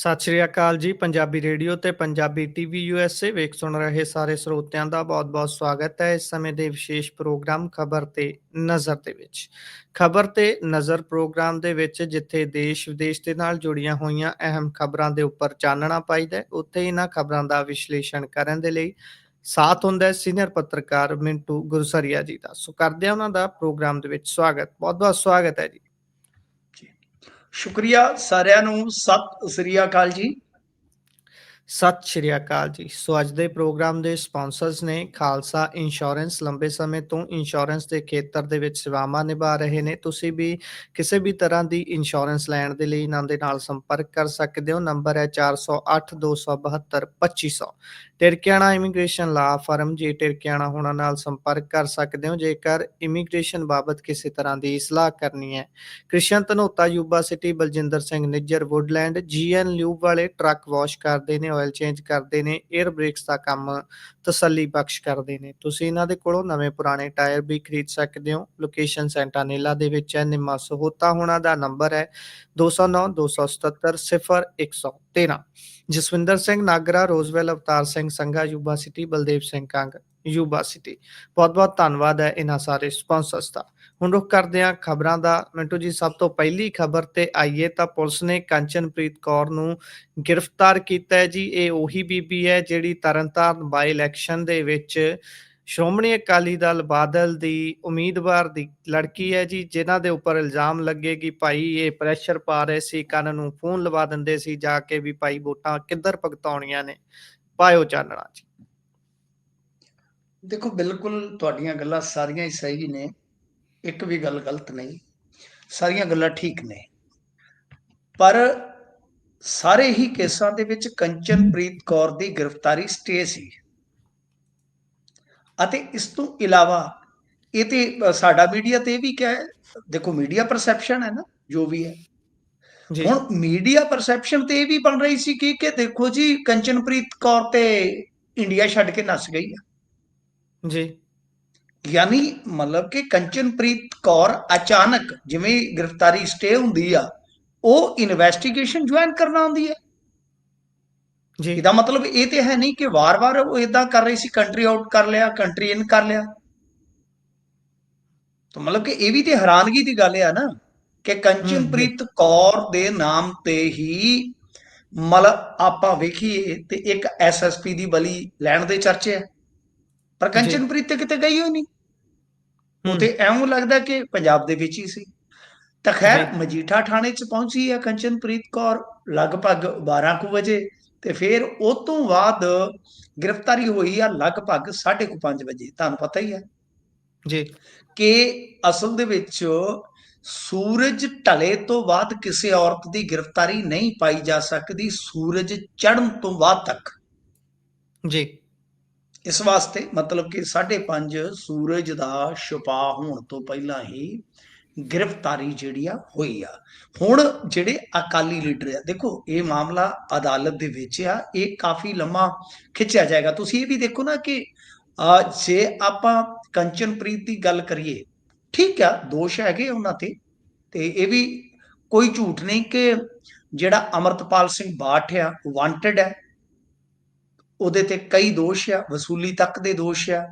ਸਤਿ ਸ਼੍ਰੀ ਅਕਾਲ ਜੀ, ਪੰਜਾਬੀ ਰੇਡੀਓ ਤੇ ਪੰਜਾਬੀ ਟੀਵੀ ਯੂਐਸਏ ਵੇਖ ਸੁਣ ਰਹੇ ਸਾਰੇ ਸਰੋਤਿਆਂ ਦਾ ਬਹੁਤ-ਬਹੁਤ ਸਵਾਗਤ ਹੈ ਇਸ ਸਮੇਂ ਦੇ ਵਿਸ਼ੇਸ਼ ਪ੍ਰੋਗਰਾਮ ਖਬਰ ਤੇ ਨਜ਼ਰ ਦੇ ਵਿੱਚ। ਖਬਰ ਤੇ ਨਜ਼ਰ ਪ੍ਰੋਗਰਾਮ ਦੇ ਵਿੱਚ ਜਿੱਥੇ ਦੇਸ਼ ਵਿਦੇਸ਼ ਦੇ ਨਾਲ ਜੁੜੀਆਂ ਹੋਈਆਂ ਅਹਿਮ ਖਬਰਾਂ ਦੇ ਉੱਪਰ ਚਾਨਣਾ ਪਾਈਦਾ ਉੱਥੇ ਇਹਨਾਂ ਖਬਰਾਂ ਦਾ ਵਿਸ਼ਲੇਸ਼ਣ ਕਰਨ ਦੇ ਲਈ ਸਾਥ ਹੁੰਦਾ ਹੈ ਸੀਨੀਅਰ ਪੱਤਰਕਾਰ ਮਿੰਟੂ ਗੁਰਸਰੀਆ ਜੀ ਦਾ। ਸੋ ਕਰਦੇ ਹਾਂ ਉਹਨਾਂ ਦਾ ਪ੍ਰੋਗਰਾਮ ਦੇ ਵਿੱਚ ਸਵਾਗਤ ਬਹੁਤ-ਬਹੁਤ ਸਵਾਗਤ ਹੈ ਜੀ। ਸ਼ੁਕਰੀਆ ਸਾਰਿਆਂ ਨੂੰ। ਸਤਿ ਸ੍ਰੀ ਅਕਾਲ ਜੀ। ਸਤਿ ਸ਼੍ਰੀ ਅਕਾਲ ਜੀ। ਸੋ ਅੱਜ ਦੇ ਪ੍ਰੋਗਰਾਮ ਦੇ ਸਪਾਂਸਰਸ ਨੇ ਖਾਲਸਾ ਇੰਸ਼ੋਰੈਂਸ ਲੰਬੇ ਸਮੇਂ ਤੋਂ ਇੰਸ਼ੋਰੈਂਸ ਦੇ ਖੇਤਰ ਦੇ ਵਿੱਚ ਸੇਵਾਵਾਂ ਨਿਭਾ ਰਹੇ ਨੇ। ਤੁਸੀਂ ਵੀ ਕਿਸੇ ਵੀ ਤਰ੍ਹਾਂ ਦੀ ਇੰਸ਼ੋਰੈਂਸ ਲੈਣ ਦੇ ਲਈ ਇਹਨਾਂ ਦੇ ਨਾਲ ਸੰਪਰਕ ਕਰ ਸਕਦੇ ਹੋ। ਨੰਬਰ ਹੈ 408 272 2500 ਟਿਰਕਿਆਣਾ ਇਮੀਗ੍ਰੇਸ਼ਨ ਲਾ ਫਰਮ ਜੇ ਟਿਰਕਿਆਣਾ ਹੋਣਾ ਨਾਲ ਸੰਪਰਕ ਕਰ ਸਕਦੇ ਹੋ। ਜੇਕਰ ਇਮੀਗ੍ਰੇਸ਼ਨ ਬਾਬਤ ਕਿਸੇ ਤਰ੍ਹਾਂ ਦੀ ਸਲਾਹ ਕਰਨੀ ਹੈ, Krishan Dhanota Yuba City, Baljinder Singh Nijjar, Woodland, GN lube ਵਾਲੇ ਟਰੱਕ ਵਾਸ਼ ਕਰਦੇ ਨੇ ਆਇਲ ਚੇਂਜ ਕਰਦੇ ਨੇ 에ਅਰ ਬ੍ਰੇਕਸ ਦਾ ਕੰਮ ਤਸੱਲੀ ਬਖਸ਼ ਕਰਦੇ ਨੇ। ਤੁਸੀਂ ਇਹਨਾਂ ਦੇ ਕੋਲੋਂ ਨਵੇਂ ਪੁਰਾਣੇ ਟਾਇਰ ਵੀ ਖਰੀਦ ਸਕਦੇ ਹੋ। ਲੋਕੇਸ਼ਨ ਸੈਂਟਾਨੇਲਾ ਦੇ ਵਿੱਚ ਹੈ, ਨਿੰਮਾ ਸਹੋਤਾ ਹੋਣਾ ਦਾ ਨੰਬਰ ਹੈ 209 277 0113 Jaswinder Singh Nagra, Roseville, Avtar Singh Sangha, Yuba City, Baldev Singh Kang, Yuba City. ਬਹੁਤ ਬਹੁਤ ਧੰਨਵਾਦ ਹੈ ਇਹਨਾਂ ਸਾਰੇ ਸਪਾਂਸਰਸ ਦਾ। ਹੁਣ ਰੁਕ ਕਰਦੇ ਹਾਂ ਖਬਰਾਂ ਦਾ। ਮਿੰਟੂ ਜੀ, ਸਭ ਤੋਂ ਪਹਿਲੀ ਖਬਰ ਤੇ ਆਈਏ ਤਾਂ ਪੁਲਿਸ ਨੇ ਕੰਚਨਪ੍ਰੀਤ ਕੌਰ ਨੂੰ ਗ੍ਰਿਫਤਾਰ ਕੀਤਾ ਹੈ ਜੀ। ਇਹ ਉਹੀ ਬੀਬੀ ਹੈ ਜਿਹੜੀ ਤਰਨਤਾਰਨ ਬਾਈ ਇਲੈਕਸ਼ਨ ਦੇ ਵਿੱਚ ਸ਼੍ਰੋਮਣੀ ਅਕਾਲੀ ਦਲ ਬਾਦਲ ਦੀ ਉਮੀਦਵਾਰ ਦੀ ਲੜਕੀ ਹੈ ਜੀ, ਜਿਨ੍ਹਾਂ ਦੇ ਉੱਪਰ ਇਲਜ਼ਾਮ ਲੱਗੇ ਕਿ ਭਾਈ ਇਹ ਪ੍ਰੈਸ਼ਰ ਪਾ ਰਹੇ ਸੀ, ਕੰਨ ਨੂੰ ਫੋਨ ਲਵਾ ਦਿੰਦੇ ਸੀ, ਜਾ ਕੇ ਵੀ ਭਾਈ ਵੋਟਾਂ ਕਿੱਧਰ ਭਗਤਾਉਣੀਆਂ ਨੇ, ਪਾਇਓ ਚਾਨਣਾ ਜੀ। ਦੇਖੋ, ਬਿਲਕੁਲ ਤੁਹਾਡੀਆਂ ਗੱਲਾਂ ਸਾਰੀਆਂ ਹੀ ਸਹੀ ਨੇ, ਇੱਕ ਵੀ ਗੱਲ ਗਲਤ ਨਹੀਂ, ਸਾਰੀਆਂ ਗੱਲਾਂ ਠੀਕ ਨੇ। ਪਰ ਸਾਰੇ ਹੀ ਕੇਸਾਂ ਦੇ ਵਿੱਚ ਕੰਚਨਪ੍ਰੀਤ ਕੌਰ ਦੀ ਗ੍ਰਿਫਤਾਰੀ ਸਟੇ ਸੀ। ਅਤੇ ਇਸ ਤੋਂ ਇਲਾਵਾ ਇਹ ਤੇ ਸਾਡਾ ਮੀਡੀਆ ਤੇ ਇਹ ਵੀ ਕਿਹਾ ਹੈ? ਦੇਖੋ ਮੀਡੀਆ ਪਰਸੈਪਸ਼ਨ ਹੈ ਨਾ ਜੋ ਵੀ ਹੈ। ਜੀ। ਹੁਣ ਮੀਡੀਆ ਪਰਸੈਪਸ਼ਨ ਤੇ ਇਹ ਵੀ ਬਣ ਰਹੀ ਸੀ ਕਿ ਕਿ ਦੇਖੋ ਜੀ ਕੰਚਨਪ੍ਰੀਤ ਕੌਰ ਤੇ ਇੰਡੀਆ ਛੱਡ ਕੇ ਨੱਸ ਗਈ ਆ। ਜੀ। ਯਾਨੀ ਮਤਲਬ ਕਿ ਕੰਚਨਪ੍ਰੀਤ ਕੌਰ ਅਚਾਨਕ ਜਿਵੇਂ ਗ੍ਰਿਫਤਾਰੀ ਸਟੇ ਹੁੰਦੀ ਆ ਉਹ ਇਨਵੈਸਟੀਗੇਸ਼ਨ ਜੁਆਇਨ ਕਰਨਾ ਹੁੰਦੀ ਹੈ। ਜੀ। ਇਹਦਾ ਮਤਲਬ ਇਹ ਤੇ ਹੈ ਨਹੀਂ ਕਿ ਵਾਰ-ਵਾਰ ਉਹ ਇਦਾਂ ਕਰ ਰਹੀ ਸੀ ਕੰਟਰੀ ਆਊਟ ਕਰ ਲਿਆ ਕੰਟਰੀ ਇਨ ਕਰ ਲਿਆ। ਤਾਂ ਮਤਲਬ ਕਿ ਇਹ ਵੀ ਤੇ ਹੈਰਾਨਗੀ ਦੀ ਗੱਲ ਆ ਨਾ ਕਿ ਕੰਚਨਪ੍ਰੀਤ ਕੌਰ ਦੇ ਨਾਮ ਤੇ ਹੀ ਮਤਲਬ ਆਪਾਂ ਵੇਖੀਏ ਤੇ ਇੱਕ ਐਸਐਸਪੀ ਦੀ ਬਲੀ ਲੈਣ ਦੇ ਚਰਚੇ ਆ। ਪਰ। ਕੰਚਨਪ੍ਰੀਤ ਤੇ ਕਿਤੇ ਗਈ ਹੋਈ ਨਹੀਂ। ਉਹ ਤੇ ਐਵੇਂ ਲੱਗਦਾ ਕਿ ਪੰਜਾਬ ਦੇ ਵਿੱਚ ਹੀ ਸੀ। ਤਾਂ ਖੈਰ। ਮਜੀਠਾ ਥਾਣੇ 'ਚ ਪਹੁੰਚੀ ਹੈ ਕੰਚਨਪ੍ਰੀਤ ਕੌਰ ਲਗਭਗ 12 ਕੁ ਵਜੇ। ਤੇ ਫਿਰ ਉਹ ਤੋਂ ਬਾਅਦ ਗ੍ਰਿਫਤਾਰੀ ਹੋਈ ਆ ਲਗਭਗ 5:30 ਵਜੇ ਤੁਹਾਨੂੰ ਪਤਾ ਹੀ ਹੈ ਜੀ। ਕਿ ਅਸਲ ਦੇ ਵਿੱਚ ਸੂਰਜ ਢਲੇ ਤੋਂ ਬਾਅਦ ਕਿਸੇ ਔਰਤ ਦੀ ਗ੍ਰਿਫਤਾਰੀ ਨਹੀਂ ਪਾਈ ਜਾ ਸਕਦੀ ਸੂਰਜ ਚੜ੍ਹਨ ਤੋਂ ਬਾਅਦ ਤੱਕ। ਜੀ। ਇਸ ਵਾਸਤੇ ਮਤਲਬ ਕਿ 5:30 ਸੂਰਜ ਦਾ ਛੁਪਾ ਹੋਣ ਤੋਂ ਪਹਿਲਾਂ ਹੀ ਗ੍ਰਿਫਤਾਰੀ ਜਿਹੜੀ ਆ ਹੋਈ ਆ। ਹੁਣ ਜਿਹੜੇ ਅਕਾਲੀ ਲੀਡਰ ਆ, ਦੇਖੋ ਇਹ ਮਾਮਲਾ ਅਦਾਲਤ ਦੇ ਵਿੱਚ ਆ, ਇਹ ਕਾਫੀ ਲੰਮਾ ਖਿੱਚਿਆ ਜਾਏਗਾ। ਤੁਸੀਂ ਇਹ ਵੀ ਦੇਖੋ ਨਾ ਕਿ ਜੇ ਆਪਾਂ ਕੰਚਨਪ੍ਰੀਤ ਦੀ ਗੱਲ ਕਰੀਏ, ਠੀਕ ਆ, ਦੋਸ਼ ਹੈਗੇ ਉਹਨਾਂ ਤੇ ਤੇ ਇਹ ਵੀ ਕੋਈ ਝੂਠ ਨਹੀਂ ਕਿ ਜਿਹੜਾ ਅਮਰਤਪਾਲ ਸਿੰਘ ਬਾਠ ਆ ਵਾਂਟਡ ਹੈ ਉਹਦੇ ਤੇ ਕਈ ਦੋਸ਼ ਆ, ਵਸੂਲੀ ਤੱਕ ਦੇ ਦੋਸ਼ ਆ,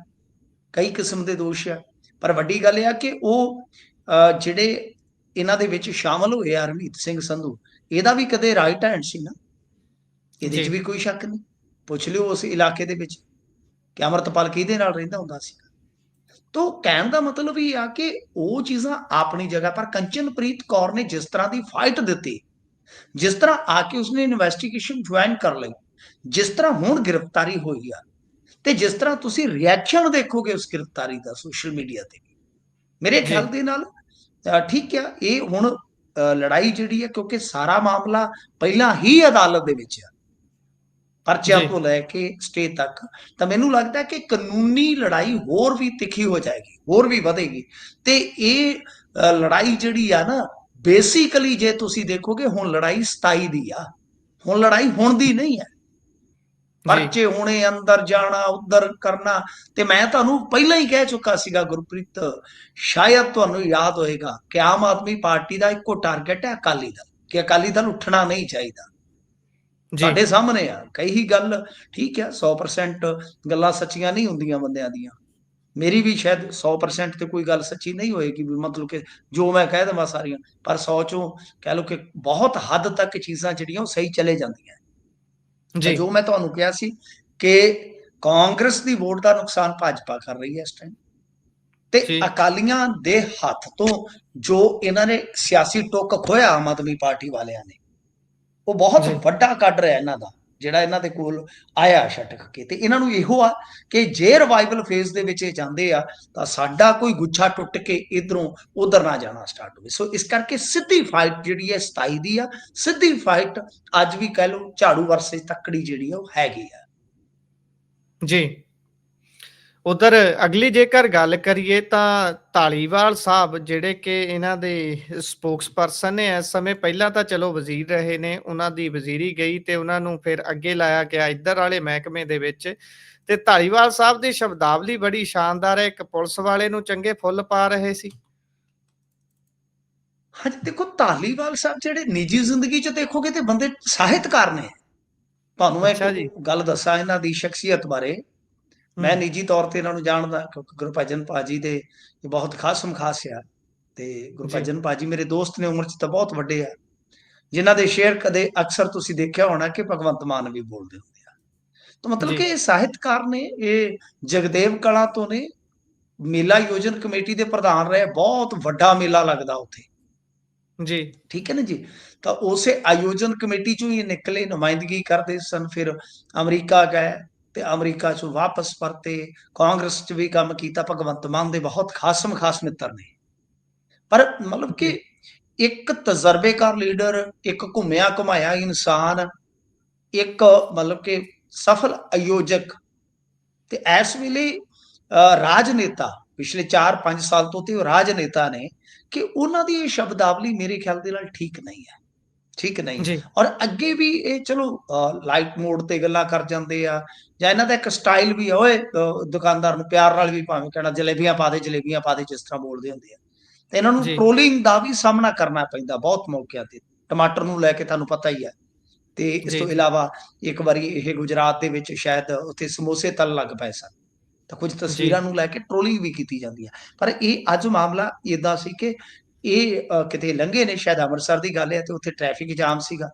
ਕਈ ਕਿਸਮ ਦੇ ਦੋਸ਼ ਆ। ਪਰ ਵੱਡੀ ਗੱਲ ਇਹ ਆ ਕਿ ਉਹ ਜਿਹੜੇ ਇਹਨਾਂ ਦੇ ਵਿੱਚ ਸ਼ਾਮਲ ਹੋਏ ਆ ਹਰਮੀਤ ਸਿੰਘ ਸੰਧੂ ਇਹਦਾ ਵੀ ਕਦੇ ਰਾਈਟ ਹੈਂਡ ਸੀ ਨਾ? ਇਹਦੇ 'ਚ ਜੀ। ਵੀ ਕੋਈ ਸ਼ੱਕ ਨਹੀਂ? ਪੁੱਛ ਲਿਓ ਉਸ ਇਲਾਕੇ ਦੇ ਵਿੱਚ। ਕਿ ਅਮਰਤਪਾਲ ਕਿਹਦੇ ਨਾਲ ਰਹਿੰਦਾ ਹੁੰਦਾ ਸੀ? ਤੋ ਕਹਿਣ ਦਾ ਮਤਲਬ ਇਹ ਆ ਕਿ ਉਹ ਚੀਜ਼ਾਂ ਆਪਣੀ ਜਗ੍ਹਾ ਪਰ ਕੰਚਨਪ੍ਰੀਤ ਕੌਰ ਨੇ ਜਿਸ ਤਰ੍ਹਾਂ ਦੀ ਫਾਈਟ ਦਿੱਤੀ ਜਿਸ ਤਰ੍ਹਾਂ ਆ ਕੇ ਉਸਨੇ ਇਨਵੈਸਟੀਗੇਸ਼ਨ ਜੁਆਇਨ ਕਰ ਲਈ ਜਿਸ ਤਰ੍ਹਾਂ ਹੁਣ ਗ੍ਰਿਫਤਾਰੀ ਹੋਈ ਆ ਤੇ ਜਿਸ ਤਰ੍ਹਾਂ ਤੁਸੀਂ ਰਿਐਕਸ਼ਨ ਦੇਖੋਗੇ ਉਸ ਗ੍ਰਿਫਤਾਰੀ ਦਾ ਸੋਸ਼ਲ ਮੀਡੀਆ ਤੇ ਮੇਰੇ। ਖਿਆਲ ਦੇ ਨਾਲ ਠੀਕ ਆ ਇਹ ਹੁਣ ਲੜਾਈ ਜਿਹੜੀ ਹੈ ਕਿਉਂਕਿ ਸਾਰਾ ਮਾਮਲਾ ਪਹਿਲਾਂ ਹੀ ਅਦਾਲਤ ਦੇ ਵਿੱਚ ਆ। ਪਰਚਿਆਂ। ਤੋਂ ਲੈ ਕੇ ਸਟੇ ਤੱਕ ਤਾਂ ਮੈਨੂੰ ਲੱਗਦਾ ਕਿ ਕਾਨੂੰਨੀ ਲੜਾਈ ਹੋਰ ਵੀ ਤਿੱਖੀ ਹੋ ਜਾਏਗੀ ਹੋਰ ਵੀ ਵਧੇਗੀ। ਤੇ ਇਹ ਲੜਾਈ ਜਿਹੜੀ ਆ ਨਾ ਬੇਸਿਕਲੀ ਜੇ ਤੁਸੀਂ ਦੇਖੋਗੇ ਹੁਣ ਲੜਾਈ 27 ਦੀ ਆ। ਹੁਣ ਲੜਾਈ ਹੁਣ ਦੀ ਨਹੀਂ ਹੈ। ਪਰਚੇ ਹੋਣੇ ਅੰਦਰ ਜਾਣਾ ਉੱਧਰ ਕਰਨਾ ਤੇ ਮੈਂ ਤੁਹਾਨੂੰ ਪਹਿਲਾਂ ਹੀ ਕਹਿ ਚੁੱਕਾ ਸੀਗਾ ਗੁਰਪ੍ਰੀਤ ਸ਼ਾਇਦ ਤੁਹਾਨੂੰ ਯਾਦ ਹੋਏਗਾ ਕਿ ਆਮ ਆਦਮੀ ਪਾਰਟੀ ਦਾ ਇੱਕੋ ਟਾਰਗੇਟ ਹੈ ਅਕਾਲੀ ਦਲ ਕਿ ਅਕਾਲੀ ਦਲ ਉੱਠਣਾ ਨਹੀਂ ਚਾਹੀਦਾ। ਜੀ। ਸਾਡੇ ਸਾਹਮਣੇ ਆ ਕਈ ਹੀ ਗੱਲ ਠੀਕ ਹੈ 100% ਗੱਲਾਂ ਸੱਚੀਆਂ ਨਹੀਂ ਹੁੰਦੀਆਂ ਬੰਦਿਆਂ ਦੀਆਂ। ਮੇਰੀ ਵੀ ਸ਼ਾਇਦ 100% ਤੇ ਕੋਈ ਗੱਲ ਸੱਚੀ ਨਹੀਂ ਹੋਏਗੀ ਵੀ ਮਤਲਬ ਕਿ ਜੋ ਮੈਂ ਕਹਿ ਦਵਾਂ ਸਾਰੀਆਂ ਪਰ 100 ਚੋਂ ਕਹਿ ਲਓ ਕਿ ਬਹੁਤ ਹੱਦ ਤੱਕ ਚੀਜ਼ਾਂ ਜਿਹੜੀਆਂ ਉਹ ਸਹੀ ਚਲੇ ਜਾਂਦੀਆਂ। ਜੀ ਜੋ ਮੈਂ ਤੁਹਾਨੂੰ ਕਿਹਾ ਸੀ ਕਿ ਕਾਂਗਰਸ ਦੀ ਵੋਟ ਦਾ ਨੁਕਸਾਨ ਭਾਜਪਾ ਕਰ ਰਹੀ ਹੈ ਇਸ ਟਾਈਮ ਤੇ। ਅਕਾਲੀਆਂ ਦੇ ਹੱਥ ਤੋਂ ਜੋ ਇਹਨਾਂ ਨੇ ਸਿਆਸੀ ਟੁੱਕ ਖੋਇਆ ਆਮ ਆਦਮੀ ਪਾਰਟੀ ਵਾਲਿਆਂ ਨੇ ਉਹ ਬਹੁਤ। ਵੱਡਾ ਕੱਢ ਰਿਹਾ ਇਹਨਾਂ ਦਾ ਜਿਹੜਾ ਇਹਨਾਂ ਦੇ ਕੋਲ ਆਇਆ ਛਟਕ ਕੇ। ਤੇ ਇਹਨਾਂ ਨੂੰ ਇਹੋ ਆ ਕਿ ਜੇ ਰਿਵਾਈਵਲ ਫੇਜ਼ ਦੇ ਵਿੱਚ ਇਹ ਜਾਂਦੇ ਆ, ਤਾਂ ਸਾਡਾ ਕੋਈ ਗੁੱਛਾ ਟੁੱਟ ਕੇ ਇਧਰੋਂ ਉਧਰ ਨਾ ਜਾਣਾ ਸਟਾਰਟ ਹੋਵੇ। ਸੋ ਇਸ ਕਰਕੇ ਸਿੱਧੀ ਫਾਈਟ ਜਿਹੜੀ ਹੈ 27 ਦੀ ਆ। ਸਿੱਧੀ ਫਾਈਟ ਅੱਜ ਵੀ ਕਹਿ ਲਓ ਝਾੜੂ ਵਰਸੇ ਤੱਕੜੀ ਜਿਹੜੀ ਆ, ਉਹ ਹੈਗੀ ਆ। ਜੀ। ਉਧਰ ਅਗਲੀ ਜੇਕਰ ਗੱਲ ਕਰੀਏ ਤਾਂ ਢਾਲੀਵਾਲ ਸਾਹਿਬ ਜਿਹੜੇ ਕਿ ਇਹਨਾਂ ਦੇ ਸਪੋਕਸਪਰਸਨ ਨੇ ਇਸ ਸਮੇਂ ਪਹਿਲਾਂ ਤਾਂ ਚਲੋ ਵਜ਼ੀਰ ਰਹੇ ਨੇ ਉਹਨਾਂ ਦੀ ਵਜ਼ੀਰੀ ਗਈ ਤੇ ਉਹਨਾਂ ਨੂੰ ਫਿਰ ਅੱਗੇ ਲਾਇਆ ਗਿਆ ਇੱਧਰ ਵਾਲੇ ਮਹਿਕਮੇ ਦੇ ਵਿੱਚ। ਤੇ ਢਾਲੀਵਾਲ ਸਾਹਿਬ ਦੀ ਸ਼ਬਦਾਵਲੀ ਬੜੀ ਸ਼ਾਨਦਾਰ ਹੈ ਇੱਕ ਪੁਲਿਸ ਵਾਲੇ ਨੂੰ ਚੰਗੇ ਫੁੱਲ ਪਾ ਰਹੇ ਸੀ। ਹਾਂਜੀ ਦੇਖੋ ਧਾਲੀਵਾਲ ਸਾਹਿਬ ਜਿਹੜੇ ਨਿੱਜੀ ਜ਼ਿੰਦਗੀ 'ਚ ਦੇਖੋਗੇ ਤੇ ਬੰਦੇ ਸਾਹਿਤਕਾਰ ਨੇ। ਤੁਹਾਨੂੰ ਮੈਂ ਗੱਲ ਦੱਸਾਂ ਇਹਨਾਂ ਦੀ ਸ਼ਖਸੀਅਤ ਬਾਰੇ। ਮੈਂ ਨਿੱਜੀ ਤੌਰ ਤੇ ਇਹਨਾਂ ਨੂੰ ਜਾਣਦਾ ਕਿਉਂਕਿ ਗੁਰਭਜਨ ਪਾਜੀ ਦੇ ਇਹ ਬਹੁਤ ਖਾਸਮ ਖਾਸ ਆ ਤੇ ਗੁਰਭਜਨ ਪਾਜੀ ਮੇਰੇ ਦੋਸਤ ਨੇ ਉਮਰ 'ਚ ਤਾਂ ਬਹੁਤ ਵੱਡੇ ਆ। ਜਿਨ੍ਹਾਂ ਦੇ ਸ਼ੇਅਰ ਕਦੇ ਅਕਸਰ ਤੁਸੀਂ ਦੇਖਿਆ ਹੋਣਾ ਕਿ ਭਗਵੰਤ ਮਾਨ ਵੀ ਬੋਲਦੇ ਹੁੰਦੇ ਆ। ਤਾਂ ਮਤਲਬ। ਕਿ ਇਹ ਸਾਹਿਤਕਾਰ ਨੇ ਇਹ ਜਗਦੇਵ ਕਲਾ ਤੋਂ ਨੇ ਮੇਲਾ ਆਯੋਜਨ ਕਮੇਟੀ ਦੇ ਪ੍ਰਧਾਨ ਰਹੇ ਬਹੁਤ ਵੱਡਾ ਮੇਲਾ ਲੱਗਦਾ ਉੱਥੇ। ਜੀ। ਠੀਕ ਹੈ ਨਾ ਜੀ? ਤਾਂ ਉਸੇ ਆਯੋਜਨ ਕਮੇਟੀ ਚੋਂ ਹੀ ਨਿਕਲੇ ਨੁਮਾਇੰਦਗੀ ਕਰਦੇ ਸਨ ਫਿਰ ਅਮਰੀਕਾ ਗਏ ਤੇ ਅਮਰੀਕਾ ਚੋਂ ਵਾਪਸ ਪਰਤੇ ਕਾਂਗਰਸ 'ਚ ਵੀ ਕੰਮ ਕੀਤਾ ਭਗਵੰਤ ਮਾਨ ਦੇ ਬਹੁਤ ਖਾਸਮ ਖਾਸ ਮਿੱਤਰ ਨੇ। ਪਰ ਮਤਲਬ ਕਿ ਇੱਕ ਤਜਰਬੇਕਾਰ ਲੀਡਰ ਇੱਕ ਘੁੰਮਿਆ ਘੁਮਾਇਆ ਇਨਸਾਨ ਇੱਕ ਮਤਲਬ ਕਿ ਸਫਲ ਆਯੋਜਕ ਤੇ ਇਸ ਵੇਲੇ ਅ, ਰਾਜਨੇਤਾ ਪਿਛਲੇ 4-5 ਸਾਲ ਤੋਂ ਤੇ ਉਹ ਰਾਜਨੇਤਾ ਨੇ ਕਿ ਉਹਨਾਂ ਦੀ ਇਹ ਸ਼ਬਦਾਵਲੀ ਮੇਰੇ ਖਿਆਲ ਦੇ ਨਾਲ ਠੀਕ ਨਹੀਂ ਹੈ। ਠੀਕ ਨਹੀਂ? ਔਰ ਅੱਗੇ ਵੀ ਇਹ ਚਲੋ ਲਾਈਟ ਮੋਡ ਤੇ ਗੱਲਾਂ ਕਰ ਜਾਂਦੇ ਆ ਜਾਂ ਇਹਨਾਂ ਦਾ ਇੱਕ ਸਟਾਈਲ ਵੀ ਆ ਓਏ ਦੁਕਾਨਦਾਰ ਨੂੰ ਪਿਆਰ ਨਾਲ ਵੀ ਭਾਵੇਂ ਕਹਿਣਾ ਜਲੇਬੀਆਂ ਪਾ ਦੇ ਜਲੇਬੀਆਂ ਪਾ ਦੇ ਜਿਸ ਤਰ੍ਹਾਂ ਬੋਲਦੇ ਹੁੰਦੇ ਆ। ਤੇ ਇਹਨਾਂ ਨੂੰ। ਟ੍ਰੋਲਿੰਗ ਦਾ ਵੀ ਸਾਹਮਣਾ ਕਰਨਾ ਪੈਂਦਾ ਬਹੁਤ ਮੌਕਿਆਂ ਤੇ। ਟਮਾਟਰ ਨੂੰ ਲੈ ਕੇ ਤੁਹਾਨੂੰ ਪਤਾ ਹੀ ਹੈ ਤੇ ਇਸ ਤੋਂ। ਇਲਾਵਾ ਇੱਕ ਵਾਰੀ ਇਹ ਗੁਜਰਾਤ ਦੇ ਵਿੱਚ ਸ਼ਾਇਦ ਉੱਥੇ ਸਮੋਸੇ ਤਲ ਲੱਗ ਪਏ ਸਨ। ਤਾਂ ਕੁਝ ਤਸਵੀਰਾਂ ਨੂੰ ਲੈ ਕੇ ਟ੍ਰੋਲਿੰਗ ਵੀ ਕੀਤੀ ਜਾਂਦੀ ਹੈ ਪਰ ਇਹ ਅੱਜ ਮਾਮਲਾ ਇਦਾਂ ਸੀ ਕਿ ਇਹ ਕਿਤੇ ਲੰਘੇ ਨੇ ਸ਼ਾਇਦ ਅੰਮ੍ਰਿਤਸਰ ਦੀ ਗੱਲ ਹੈ ਤੇ ਉੱਥੇ ਟ੍ਰੈਫਿਕ ਜਾਮ ਸੀਗਾ।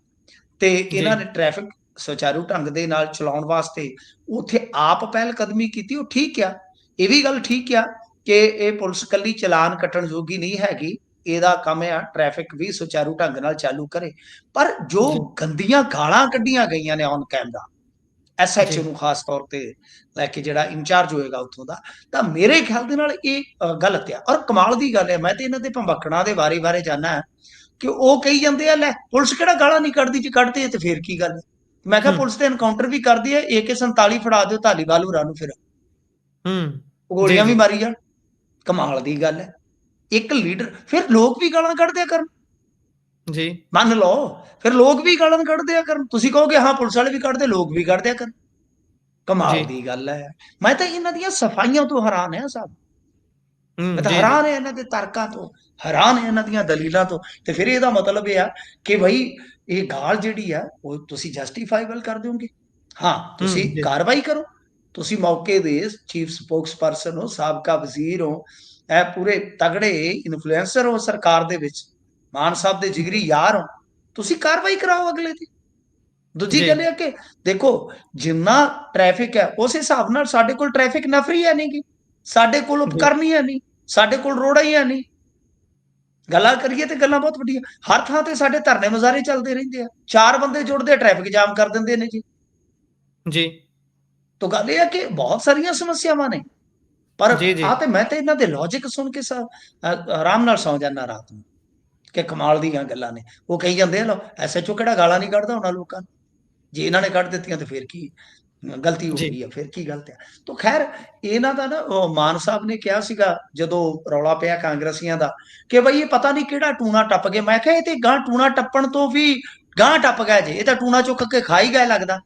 ਤੇ ਇਹਨਾਂ ਨੇ ਟ੍ਰੈਫਿਕ ਸੁਚਾਰੂ ਢੰਗ ਦੇ ਨਾਲ ਚਲਾਉਣ ਵਾਸਤੇ ਉੱਥੇ ਆਪ ਪਹਿਲ ਕਦਮੀ ਕੀਤੀ ਉਹ ਠੀਕ ਆ। ਇਹ ਵੀ ਗੱਲ ਠੀਕ ਆ ਕਿ ਇਹ ਪੁਲਿਸ ਕੱਲੀ ਚਲਾਨ ਕੱਟਣ ਜੋਗੀ ਨਹੀਂ ਹੈਗੀ ਇਹਦਾ ਕੰਮ ਆ ਟ੍ਰੈਫਿਕ ਵੀ ਸੁਚਾਰੂ ਢੰਗ ਨਾਲ ਚਾਲੂ ਕਰੇ। ਪਰ ਜੀ। ਗੰਦੀਆਂ ਗਾਲਾਂ ਕੱਢੀਆਂ ਗਈਆਂ ਨੇ ਔਨ ਕੈਮਰਾ ਐਸਐਚਓ। ਨੂੰ ਖਾਸ ਤੌਰ ਤੇ ਲੈ ਕੇ ਜਿਹੜਾ ਇੰਚਾਰਜ ਹੋਏਗਾ ਉੱਥੋਂ ਦਾ ਤਾਂ ਮੇਰੇ ਖਿਆਲ ਦੇ ਨਾਲ ਇਹ ਗਲਤ ਆ ਔਰ ਕਮਾਲ ਦੀ ਗੱਲ ਹੈ ਮੈਂ ਤੇ ਇਹਨਾਂ ਦੇ ਭੰਬਕੜਾਂ ਦੇ ਬਾਰੇ ਬਾਰੇ ਜਾਣਾ ਕਿ ਉਹ ਕਹੀ ਜਾਂਦੇ ਆ ਲੈ ਪੁਲਿਸ ਕਿਹੜਾ ਗਾਲਾਂ ਨਹੀਂ ਕੱਢਦੀ ਜੇ ਕੱਢਦੇ ਆ ਤੇ ਫੇਰ ਕੀ ਗੱਲ? ਮੈਂ ਕਿਹਾ। ਪੁਲਿਸ ਤੇ ਐਨਕਾਊਂਟਰ ਵੀ ਕਰਦੀ ਹੈ AK47 ਫੜਾ ਦਿਓ ਧਾਲੀਵਾਲ ਹੋਰਾਂ ਨੂੰ ਫਿਰ ਹੂੰ ਗੋਲੀਆਂ ਵੀ। ਮਾਰੀ ਜਾਣ ਕਮਾਲ ਦੀ ਗੱਲ ਹੈ ਇੱਕ ਲੀਡਰ ਫਿਰ ਲੋਕ ਵੀ ਗਾਲਾਂ ਕੱਢਦੇ ਆ ਕਰਨ ਜੀ। ਮੰਨ ਲਓ ਫਿਰ ਲੋਕ ਵੀ ਗਾਲਾਂ ਕੱਢਦੇ ਆ ਕਰਨ। ਤੁਸੀਂ ਕਹੋਗੇ ਹਾਂ ਪੁਲਿਸ ਵਾਲੇ ਵੀ ਕੱਢਦੇ ਲੋਕ ਵੀ ਕੱਢਦੇ ਆ ਕਰਨ। ਕਮਾਲ। ਦੀ ਗੱਲ ਹੈ। ਮੈਂ ਤਾਂ ਇਹਨਾਂ ਦੀਆਂ ਸਫਾਈਆਂ ਤੋਂ ਹੈਰਾਨ ਹਾਂ ਸਾਹਿਬ ਮੈਂ ਤਾਂ ਹੈਰਾਨ ਹਾਂ ਇਹਨਾਂ ਦੇ ਤਰਕਾਂ ਤੋਂ। ਹੈਰਾਨ ਹਾਂ ਇਹਨਾਂ ਦੀਆਂ ਦਲੀਲਾਂ ਤੋਂ। ਤੇ ਫਿਰ ਇਹਦਾ ਮਤਲਬ ਇਹ ਆ ਕਿ ਭਈ ਇਹ ਗਾਲ ਜਿਹੜੀ ਆ ਉਹ ਤੁਸੀਂ ਜਸਟੀਫਾਈਬਲ ਕਰ ਦਿਓਗੇ। ਹਾਂ ਤੁਸੀਂ। ਕਾਰਵਾਈ ਕਰੋ। ਤੁਸੀਂ ਮੌਕੇ ਦੇ ਚੀਫ ਸਪੋਕਸਪਰਸਨ ਹੋ ਸਾਬਕਾ ਵਜ਼ੀਰ ਹੋ ਇਹ ਪੂਰੇ ਤਗੜੇ ਇਨਫਲੂਐਂਸਰ ਹੋ ਸਰਕਾਰ ਦੇ ਵਿੱਚ। ਮਾਨ ਸਾਹਿਬ ਦੇ ਜਿਗਰੀ ਯਾਰ ਹੋ ਤੁਸੀਂ ਕਾਰਵਾਈ ਕਰਾਓ ਅਗਲੇ ਦੀ। ਦੂਜੀ। ਗੱਲ ਇਹ ਕਿ ਦੇਖੋ ਜਿੰਨਾ ਟ੍ਰੈਫਿਕ ਹੈ ਉਸ ਹਿਸਾਬ ਨਾਲ ਸਾਡੇ ਕੋਲ ਟ੍ਰੈਫਿਕ ਨਫਰੀ ਹੈ ਨਹੀਂਗੀ ਸਾਡੇ ਕੋਲ ਉਪਕਰਨ ਹੀ ਹੈ ਨਹੀਂ ਸਾਡੇ ਕੋਲ ਰੋੜਾ ਹੀ ਹੈ ਨਹੀਂ ਗੱਲਾਂ ਕਰੀਏ ਤੇ ਗੱਲਾਂ ਬਹੁਤ ਵੱਡੀਆਂ। ਹਰ ਥਾਂ ਤੇ ਸਾਡੇ ਧਰਨੇ ਮੁਜ਼ਾਹਰੇ ਚੱਲਦੇ ਰਹਿੰਦੇ ਆ। ਚਾਰ ਬੰਦੇ ਜੁੜਦੇ ਟ੍ਰੈਫਿਕ ਜਾਮ ਕਰ ਦਿੰਦੇ ਨੇ ਜੀ। ਜੀ। ਤਾਂ ਗੱਲ ਇਹ ਹੈ ਕਿ ਬਹੁਤ ਸਾਰੀਆਂ ਸਮੱਸਿਆਵਾਂ ਨੇ। ਪਰ। ਆ ਤੇ ਮੈਂ ਤੇ ਇਹਨਾਂ ਦੇ ਲੌਜੀਕ ਸੁਣ ਕੇ ਆਰਾਮ ਨਾਲ ਸੌਂ ਜਾਂਦਾ ਰਾਤ ਨੂੰ। ਕਿ ਕਮਾਲ ਦੀਆਂ ਗੱਲਾਂ ਨੇ। ਉਹ ਕਹੀ ਜਾਂਦੇ ਆ ਲੋ ਐਸਐਚਓ ਕਿਹੜਾ ਗਾਲਾਂ ਨਹੀਂ ਕੱਢਦਾ ਉਹਨਾਂ ਲੋਕਾਂ ਨੂੰ? ਜੇ ਇਹਨਾਂ ਨੇ ਕੱਢ ਦਿੱਤੀਆਂ ਤੇ ਫਿਰ ਕੀ ਗਲਤੀ ਹੋ। ਗਈ ਆ ਫਿਰ ਕੀ ਗਲਤ ਹੈ ਤਾਂ ਖੈਰ ਇਹਨਾਂ ਦਾ ਨਾ ਉਹ ਮਾਨ ਸਾਹਿਬ ਨੇ ਕਿਹਾ ਸੀਗਾ ਜਦੋਂ ਰੌਲਾ ਪਿਆ ਕਾਂਗਰਸੀਆਂ ਦਾ ਕਿ ਬਈ ਇਹ ਪਤਾ ਨਹੀਂ ਕਿਹੜਾ ਟੂਣਾ ਟੱਪ ਗਏ ਮੈਂ ਕਿਹਾ ਇਹ ਤੇ ਗਾਂ ਟੂਣਾ ਟੱਪਣ ਤੋਂ ਵੀ ਗਾਂ ਟੱਪ ਗਿਆ ਜੇ ਇਹ ਤਾਂ ਟੂਣਾ ਚੁੱਕ ਕੇ ਖਾ ਹੀ ਗਏ ਲੱਗਦਾ।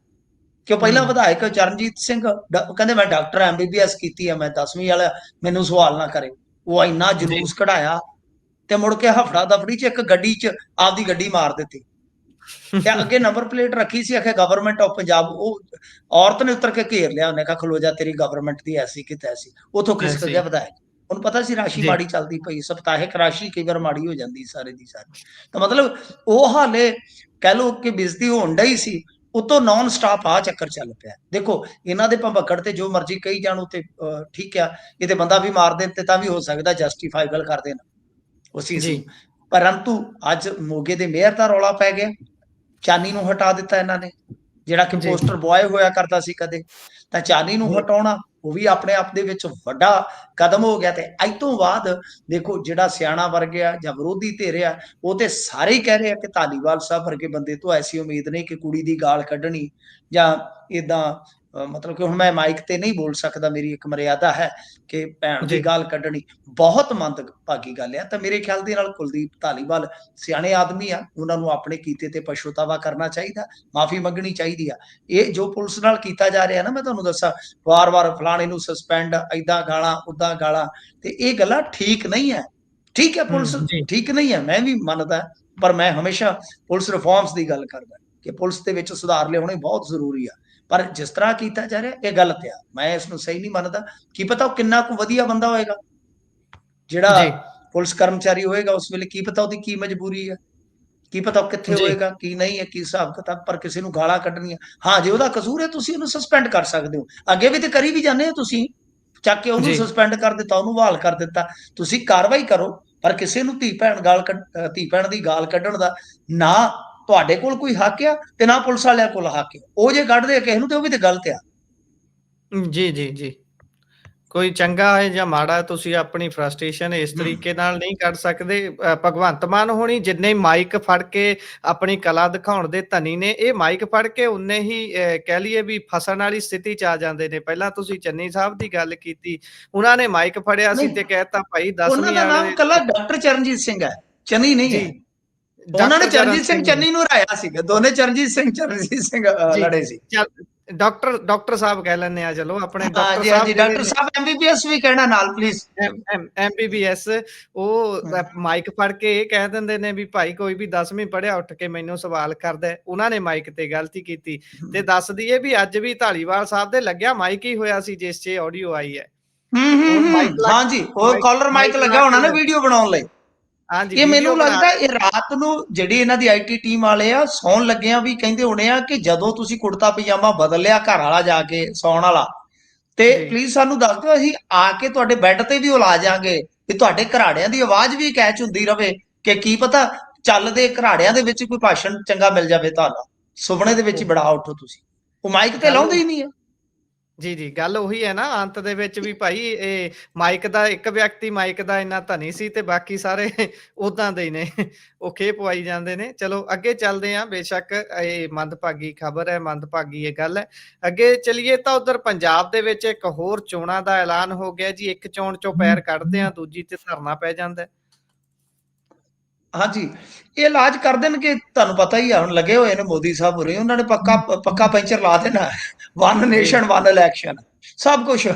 ਕਿ ਪਹਿਲਾਂ। ਵਿਧਾਇਕ ਚਰਨਜੀਤ ਸਿੰਘ ਕਹਿੰਦੇ ਮੈਂ ਡਾਕਟਰ ਐਮਬੀਬੀਐਸ ਕੀਤੀ ਆ ਮੈਂ 10ਵੀਂ ਵਾਲਾ ਮੈਨੂੰ ਸਵਾਲ ਨਾ ਕਰੇ ਉਹ ਇੰਨਾ ਜਲੂਸ ਕਢਾਇਆ ਤੇ ਮੁੜ ਕੇ ਹਫੜਾ ਦਫੜੀ ਚ ਇੱਕ ਗੱਡੀ ਚ ਆਪਦੀ ਗੱਡੀ ਮਾਰ ਦਿੱਤੀ। ਤੇ ਅੱਗੇ ਨੰਬਰ ਪਲੇਟ ਰੱਖੀ ਸੀ ਆਖੇ ਗਵਰਨਮੈਂਟ ਆਫ ਪੰਜਾਬ ਉਹ ਔਰਤ ਨੇ ਉੱਤਰ ਕੇ ਘੇਰ ਲਿਆ ਉਹਨੇ ਕਹਾ ਖਲੋ ਜਾ ਤੇਰੀ ਗਵਰਨਮੈਂਟ ਦੀ ਐਸੀ ਕਿ ਤੈਸੀ। ਉਥੋਂ ਐਸੀ। ਗਿਆ ਵਿਧਾਇਕ ਉਹਨੂੰ ਪਤਾ ਸੀ ਰਾਸ਼ੀ। ਮਾੜੀ ਚੱਲਦੀ ਪਈ ਸਪਤਾਹਿਕ ਰਾਸ਼ੀ ਕਈ ਵਾਰ ਮਾੜੀ ਹੋ ਜਾਂਦੀ ਸਾਰੇ ਦੀ ਸਾਰੀ। ਤਾਂ ਮਤਲਬ ਉਹ ਹਾਲੇ ਕਹਿ ਲੋ ਕਿ ਬਿਜ਼ਤੀ ਹੋਣ ਡਈ ਸੀ ਉਤੋਂ ਨਾਨ ਸਟਾਪ ਆ ਚੱਕਰ ਚੱਲ ਪਿਆ। ਦੇਖੋ ਇਹਨਾਂ ਦੇ ਭੰਬਕੜ ਤੇ ਜੋ ਮਰਜ਼ੀ ਕਹੀ ਜਾਣ ਉਤੇ ਠੀਕ ਆ। ਇਹ ਤੇ ਬੰਦਾ ਵੀ ਮਾਰ ਦੇਣ ਤੇ ਤਾਂ ਵੀ ਹੋ ਸਕਦਾ ਜਸਟੀਫਾਈਬਲ ਕਰ ਦੇਣ। ਉਸ। ਨੂੰ ਪਰੰਤੂ ਅੱਜ ਮੋਗੇ ਦੇ ਮੇਅਰ ਦਾ ਰੌਲਾ ਪੈ ਗਿਆ ਚਾਨੀ ਨੂੰ ਹਟਾ ਦਿੱਤਾ ਇਹਨਾਂ ਨੇ ਜਿਹੜਾ ਕਿ। ਪੋਸਟਰ ਬੁਆਏ ਹੋਇਆ ਕਰਦਾ ਸੀ ਕਦੇ ਤਾਂ ਚਾਨੀ ਨੂੰ। ਹਟਾਉਣਾ ਉਹ ਵੀ ਆਪਣੇ ਆਪ ਦੇ ਵਿੱਚ ਵੱਡਾ ਕਦਮ ਹੋ ਗਿਆ ਤੇ ਅੱਜ ਤੋਂ ਬਾਅਦ ਦੇਖੋ ਜਿਹੜਾ ਸਿਆਣਾ ਵਰਗ ਆ ਜਾਂ ਵਿਰੋਧੀ ਧਿਰ ਆ ਉਹ ਤੇ ਸਾਰੇ ਹੀ ਕਹਿ ਰਹੇ ਆ ਕਿ ਧਾਲੀਵਾਲ ਸਾਹਿਬ ਵਰਗੇ ਬੰਦੇ ਤੋਂ ਐਸੀ ਉਮੀਦ ਨਹੀਂ ਕਿ ਕੁੜੀ ਦੀ ਗਾਲ ਕੱਢਣੀ ਜਾਂ ਇਦਾਂ ਮਤਲਬ ਕਿ ਹੁਣ ਮੈਂ ਮਾਈਕ ਤੇ ਨਹੀਂ ਬੋਲ ਸਕਦਾ ਮੇਰੀ ਇੱਕ ਮਰਿਆਦਾ ਹੈ ਕਿ ਭੈਣ ਦੀ। ਗਾਲ ਕੱਢਣੀ ਬਹੁਤ ਮੰਦਭਾਗੀ ਗੱਲ ਆ ਤਾਂ ਮੇਰੇ ਖਿਆਲ ਦੇ ਨਾਲ ਕੁਲਦੀਪ ਧਾਲੀਵਾਲ ਸਿਆਣੇ ਆਦਮੀ ਆ ਉਹਨਾਂ ਨੂੰ ਆਪਣੇ ਕੀਤੇ ਤੇ ਪਛਤਾਵਾ ਕਰਨਾ ਚਾਹੀਦਾ ਮਾਫੀ ਮੰਗਣੀ ਚਾਹੀਦੀ ਆ ਇਹ ਜੋ ਪੁਲਿਸ ਨਾਲ ਕੀਤਾ ਜਾ ਰਿਹਾ ਨਾ ਮੈਂ ਤੁਹਾਨੂੰ ਦੱਸਾਂ ਵਾਰ-ਵਾਰ ਫਲਾਣੇ ਨੂੰ ਸਸਪੈਂਡ ਐਦਾਂ ਗਾਲਾਂ ਉਦਾਂ ਗਾਲਾਂ ਤੇ ਇਹ ਗੱਲਾਂ ਠੀਕ ਨਹੀਂ ਹੈ ਠੀਕ ਹੈ ਪੁਲਿਸ। ਠੀਕ ਨਹੀਂ ਹੈ ਮੈਂ ਵੀ ਮੰਨਦਾ ਪਰ ਮੈਂ ਹਮੇਸ਼ਾ ਪੁਲਿਸ ਰਿਫਾਰਮਸ ਦੀ ਗੱਲ ਕਰਦਾ ਕਿ ਪੁਲਿਸ ਦੇ ਵਿੱਚ ਸੁਧਾਰ ਲਿਆਉਣੇ ਬਹੁਤ ਜ਼ਰੂਰੀ ਆ ਪਰ ਜਿਸ ਤਰ੍ਹਾਂ ਕੀਤਾ ਜਾ ਰਿਹਾ ਇਹ ਗਲਤ ਆ ਮੈਂ ਇਸ ਨੂੰ ਸਹੀ ਨਹੀਂ ਮੰਨਦਾ। ਕੀ ਪਤਾ ਉਹ ਕਿੰਨਾ ਕੁ ਵਧੀਆ ਬੰਦਾ ਹੋਏਗਾ। ਜਿਹੜਾ। ਪੁਲਿਸ ਕਰਮਚਾਰੀ ਹੋਏਗਾ ਉਸ ਵੇਲੇ ਕੀ ਪਤਾ ਉਹਦੀ ਕੀ ਮਜਬੂਰੀ ਹੈ। ਕੀ ਪਤਾ ਉਹ ਕਿੱਥੇ। ਹੋਏਗਾ ਕੀ ਨਹੀਂ ਹੈ ਕੀ ਹਿਸਾਬ ਕਿਤਾਬ ਪਰ ਕਿਸੇ ਨੂੰ ਗਾਲਾਂ ਕੱਢਣੀਆਂ। ਹਾਂ ਜੇ ਉਹਦਾ ਕਸੂਰ ਹੈ ਤੁਸੀਂ ਉਹਨੂੰ ਸਸਪੈਂਡ ਕਰ ਸਕਦੇ ਹੋ। ਅੱਗੇ ਵੀ ਤੇ ਕਰੀ ਵੀ ਜਾਂਦੇ ਹੋ ਤੁਸੀਂ। ਚੱਕ ਕੇ ਉਹਨੂੰ। ਸਸਪੈਂਡ ਕਰ ਦਿੱਤਾ ਉਹਨੂੰ ਬਹਾਲ ਕਰ ਦਿੱਤਾ। ਤੁਸੀਂ ਕਾਰਵਾਈ ਕਰੋ ਪਰ ਕਿਸੇ ਨੂੰ ਧੀ ਭੈਣ ਗਾਲ ਧੀ ਭੈਣ ਦੀ ਗਾਲ ਕੱਢਣ ਦਾ ਨਾ ਤੁਹਾਡੇ ਕੋਲ ਕੋਈ ਹੱਕ ਆ ਤੇ ਨਾ ਪੁਲਿਸ ਵਾਲਿਆਂ ਕੋਲ ਹੱਕ ਆ। ਉਹ ਜੇ ਕੱਢਦੇ ਆ ਕਿਸੇ ਨੂੰ ਤੇ ਉਹ ਵੀ ਤੇ ਗਲਤ ਆ। ਜੀ ਜੀ ਜੀ। ਕੋਈ ਚੰਗਾ ਹੈ ਜਾਂ ਮਾੜਾ ਤੁਸੀਂ ਆਪਣੀ ਫਰਸਟ੍ਰੇਸ਼ਨ ਇਸ। ਤਰੀਕੇ ਨਾਲ ਨਹੀਂ ਕੱਢ ਸਕਦੇ। ਭਗਵੰਤ ਮਾਨ ਹੋਣੀ ਜਿੰਨੇ ਮਾਈਕ ਫੜ ਕੇ ਆਪਣੀ ਕਲਾ ਦਿਖਾਉਣ ਦੇ ਧਨੀ ਨੇ ਇਹ ਮਾਈਕ ਫੜ ਕੇ ਉਨੇ ਹੀ ਕਹਿ ਲਈਏ ਵੀ ਫਸਣ ਵਾਲੀ ਸਥਿਤੀ ਚ ਆ ਜਾਂਦੇ ਨੇ। ਪਹਿਲਾਂ ਤੁਸੀਂ ਚੰਨੀ ਸਾਹਿਬ ਦੀ ਗੱਲ ਕੀਤੀ ਉਹਨਾਂ ਨੇ ਮਾਈਕ ਫੜਿਆ ਸੀ ਨਹੀਂ। ਤੇ ਕਹਿਤਾ ਭਾਈ ਉਹਨਾਂ 10ਵੀਂ ਦਾ ਨਾਮ ਕੱਲਾ ਡਾਕਟਰ ਚਰਨਜੀਤ ਸਿੰਘ ਹੈ। ਚੰਨੀ ਨਹੀਂ ਹੈ। ਉਹਨਾਂ ਨੇ ਚਰਨਜੀਤ ਸਿੰਘ ਚੰਨੀ ਨੂੰ ਹਰਾਇਆ ਸੀਗਾ। ਦੋਨੇ ਚਰਨਜੀਤ ਸਿੰਘ ਚਰਨਜੀਤ ਸਿੰਘ। ਲੜੇ ਸੀ। ਡਾਕਟਰ ਡਾਕਟਰ ਸਾਹਿਬ ਕਹਿ ਲੈਂਦੇ ਆ ਚਲੋ ਆਪਣੇ ਡਾਕਟਰ ਹਾਂ ਜੀ ਸਾਹਿਬ ਡਾਕਟਰ ਸਾਹਿਬ ਐਮਬੀਬੀਐਸ ਵੀ ਕਹਿਣਾ ਨਾਲ ਪਲੀਜ਼ ਐਮਬੀਬੀਐਸ ਉਹ। ਮਾਈਕ ਫੜ ਕੇ ਇਹ ਕਹਿ ਦਿੰਦੇ ਨੇ ਵੀ ਭਾਈ ਕੋਈ ਵੀ 10ਵੀਂ ਪੜਿਆ ਉੱਠ ਕੇ ਮੈਨੂੰ ਸਵਾਲ ਕਰਦਾ। ਉਹਨਾਂ ਨੇ ਮਾਈਕ ਤੇ ਗਲਤੀ ਕੀਤੀ ਤੇ ਦੱਸ ਦਈਏ ਵੀ ਅੱਜ ਵੀ ਢਾਲੀਵਾਲ ਸਾਹਿਬ ਦੇ ਲੱਗਿਆ ਮਾਈਕ ਹੀ ਹੋਇਆ ਸੀ ਜਿਸ 'ਚ ਆਡੀਓ ਆਈ ਹੈ। ਹੂੰ ਜੀ ਉਹ ਕਾਲਰ ਮਾਈਕ ਲੱਗਾ ਹੋਣਾ ਨਾ ਵੀਡੀਓ ਬਣਾਉਣ ਲਈ। ਇਹ ਮੈਨੂੰ ਲੱਗਦਾ ਇਹ ਰਾਤ ਨੂੰ ਜਿਹੜੀ ਇਹਨਾਂ ਦੀ ਆਈਟੀ ਟੀਮ ਵਾਲੇ ਆ ਸੌਣ ਲੱਗਿਆਂ ਵੀ ਕਹਿੰਦੇ ਹੋਣੇ ਆ ਕਿ ਜਦੋਂ ਤੁਸੀਂ ਕੁੜਤਾ ਪਜਾਮਾ ਬਦਲ ਲਿਆ ਘਰ ਵਾਲਾ ਜਾ ਕੇ ਸੌਣ ਵਾਲਾ। ਤੇ। ਪਲੀਜ਼ ਸਾਨੂੰ ਦੱਸ ਦਿਓ ਅਸੀਂ ਆ ਕੇ ਤੁਹਾਡੇ ਬੈੱਡ ਤੇ ਵੀ ਉਲਾ ਜਾਾਂਗੇ ਵੀ ਤੁਹਾਡੇ ਘਰਾੜਿਆਂ ਦੀ ਆਵਾਜ਼ ਵੀ ਕੈਚ ਹੁੰਦੀ ਰਵੇ ਕਿ ਕੀ ਪਤਾ ਚੱਲਦੇ ਘਰਾੜਿਆਂ ਦੇ ਵਿੱਚ ਕੋਈ ਭਾਸ਼ਣ ਚੰਗਾ ਮਿਲ ਜਾਵੇ ਤੁਹਾਨੂੰ। ਸੁਪਨੇ ਦੇ ਵਿੱਚ ਹੀ ਬੜਾ ਉੱਠੋ ਤੁਸੀਂ। ਉਹ ਮਾਈਕ ਤੇ ਲਾਉਂਦੇ ਹੀ ਨਹੀਂ ਆ। ਜੀ ਜੀ ਗੱਲ ਉਹੀ ਹੈ ਨਾ ਅੰਤ ਦੇ ਵਿੱਚ ਵੀ ਭਾਈ ਇਹ ਮਾਈਕ ਦਾ ਇੱਕ ਵਿਅਕਤੀ ਮਾਈਕ ਦਾ ਇੰਨਾ ਧਨੀ ਸੀ ਤੇ ਬਾਕੀ ਸਾਰੇ ਉਦਾਂ ਦੇ ਹੀ ਨੇ ਉਹ ਖੇ ਪਵਾਈ ਜਾਂਦੇ ਨੇ। ਚਲੋ ਅੱਗੇ ਚੱਲਦੇ ਆਂ ਬੇਸ਼ੱਕ ਇਹ ਮੰਦਭਾਗੀ ਖਬਰ ਹੈ ਮੰਦਭਾਗੀ ਇਹ ਗੱਲ ਹੈ। ਅੱਗੇ ਚਲਿਏ ਤਾਂ ਉਧਰ ਪੰਜਾਬ ਦੇ ਵਿੱਚ ਇੱਕ ਹੋਰ ਚੋਣਾਂ ਦਾ ਐਲਾਨ ਹੋ ਗਿਆ ਜੀ ਇੱਕ ਚੋਣ ਚੋਂ ਪੈਰ ਕੱਢਦੇ ਆ ਦੂਜੀ ਤੇ ਧਰਨਾ ਪੈ ਜਾਂਦਾ ਹੈ। ਹਾਂਜੀ। ਇਹ ਇਲਾਜ ਕਰ ਦੇਣਗੇ ਤੁਹਾਨੂੰ ਪਤਾ ਹੀ ਆ ਹੁਣ ਲੱਗੇ ਹੋਏ ਨੇ ਮੋਦੀ ਸਾਹਿਬ ਹੋਰੇ ਉਹਨਾਂ ਨੇ ਪੱਕਾ ਪੱਕਾ ਪੈਂਚਰ ਲਾ ਦੇਣਾ। ਵਨ ਨੇਸ਼ਨ ਵਨ ਇਲੈਕਸ਼ਨ ਸਭ ਕੁਝ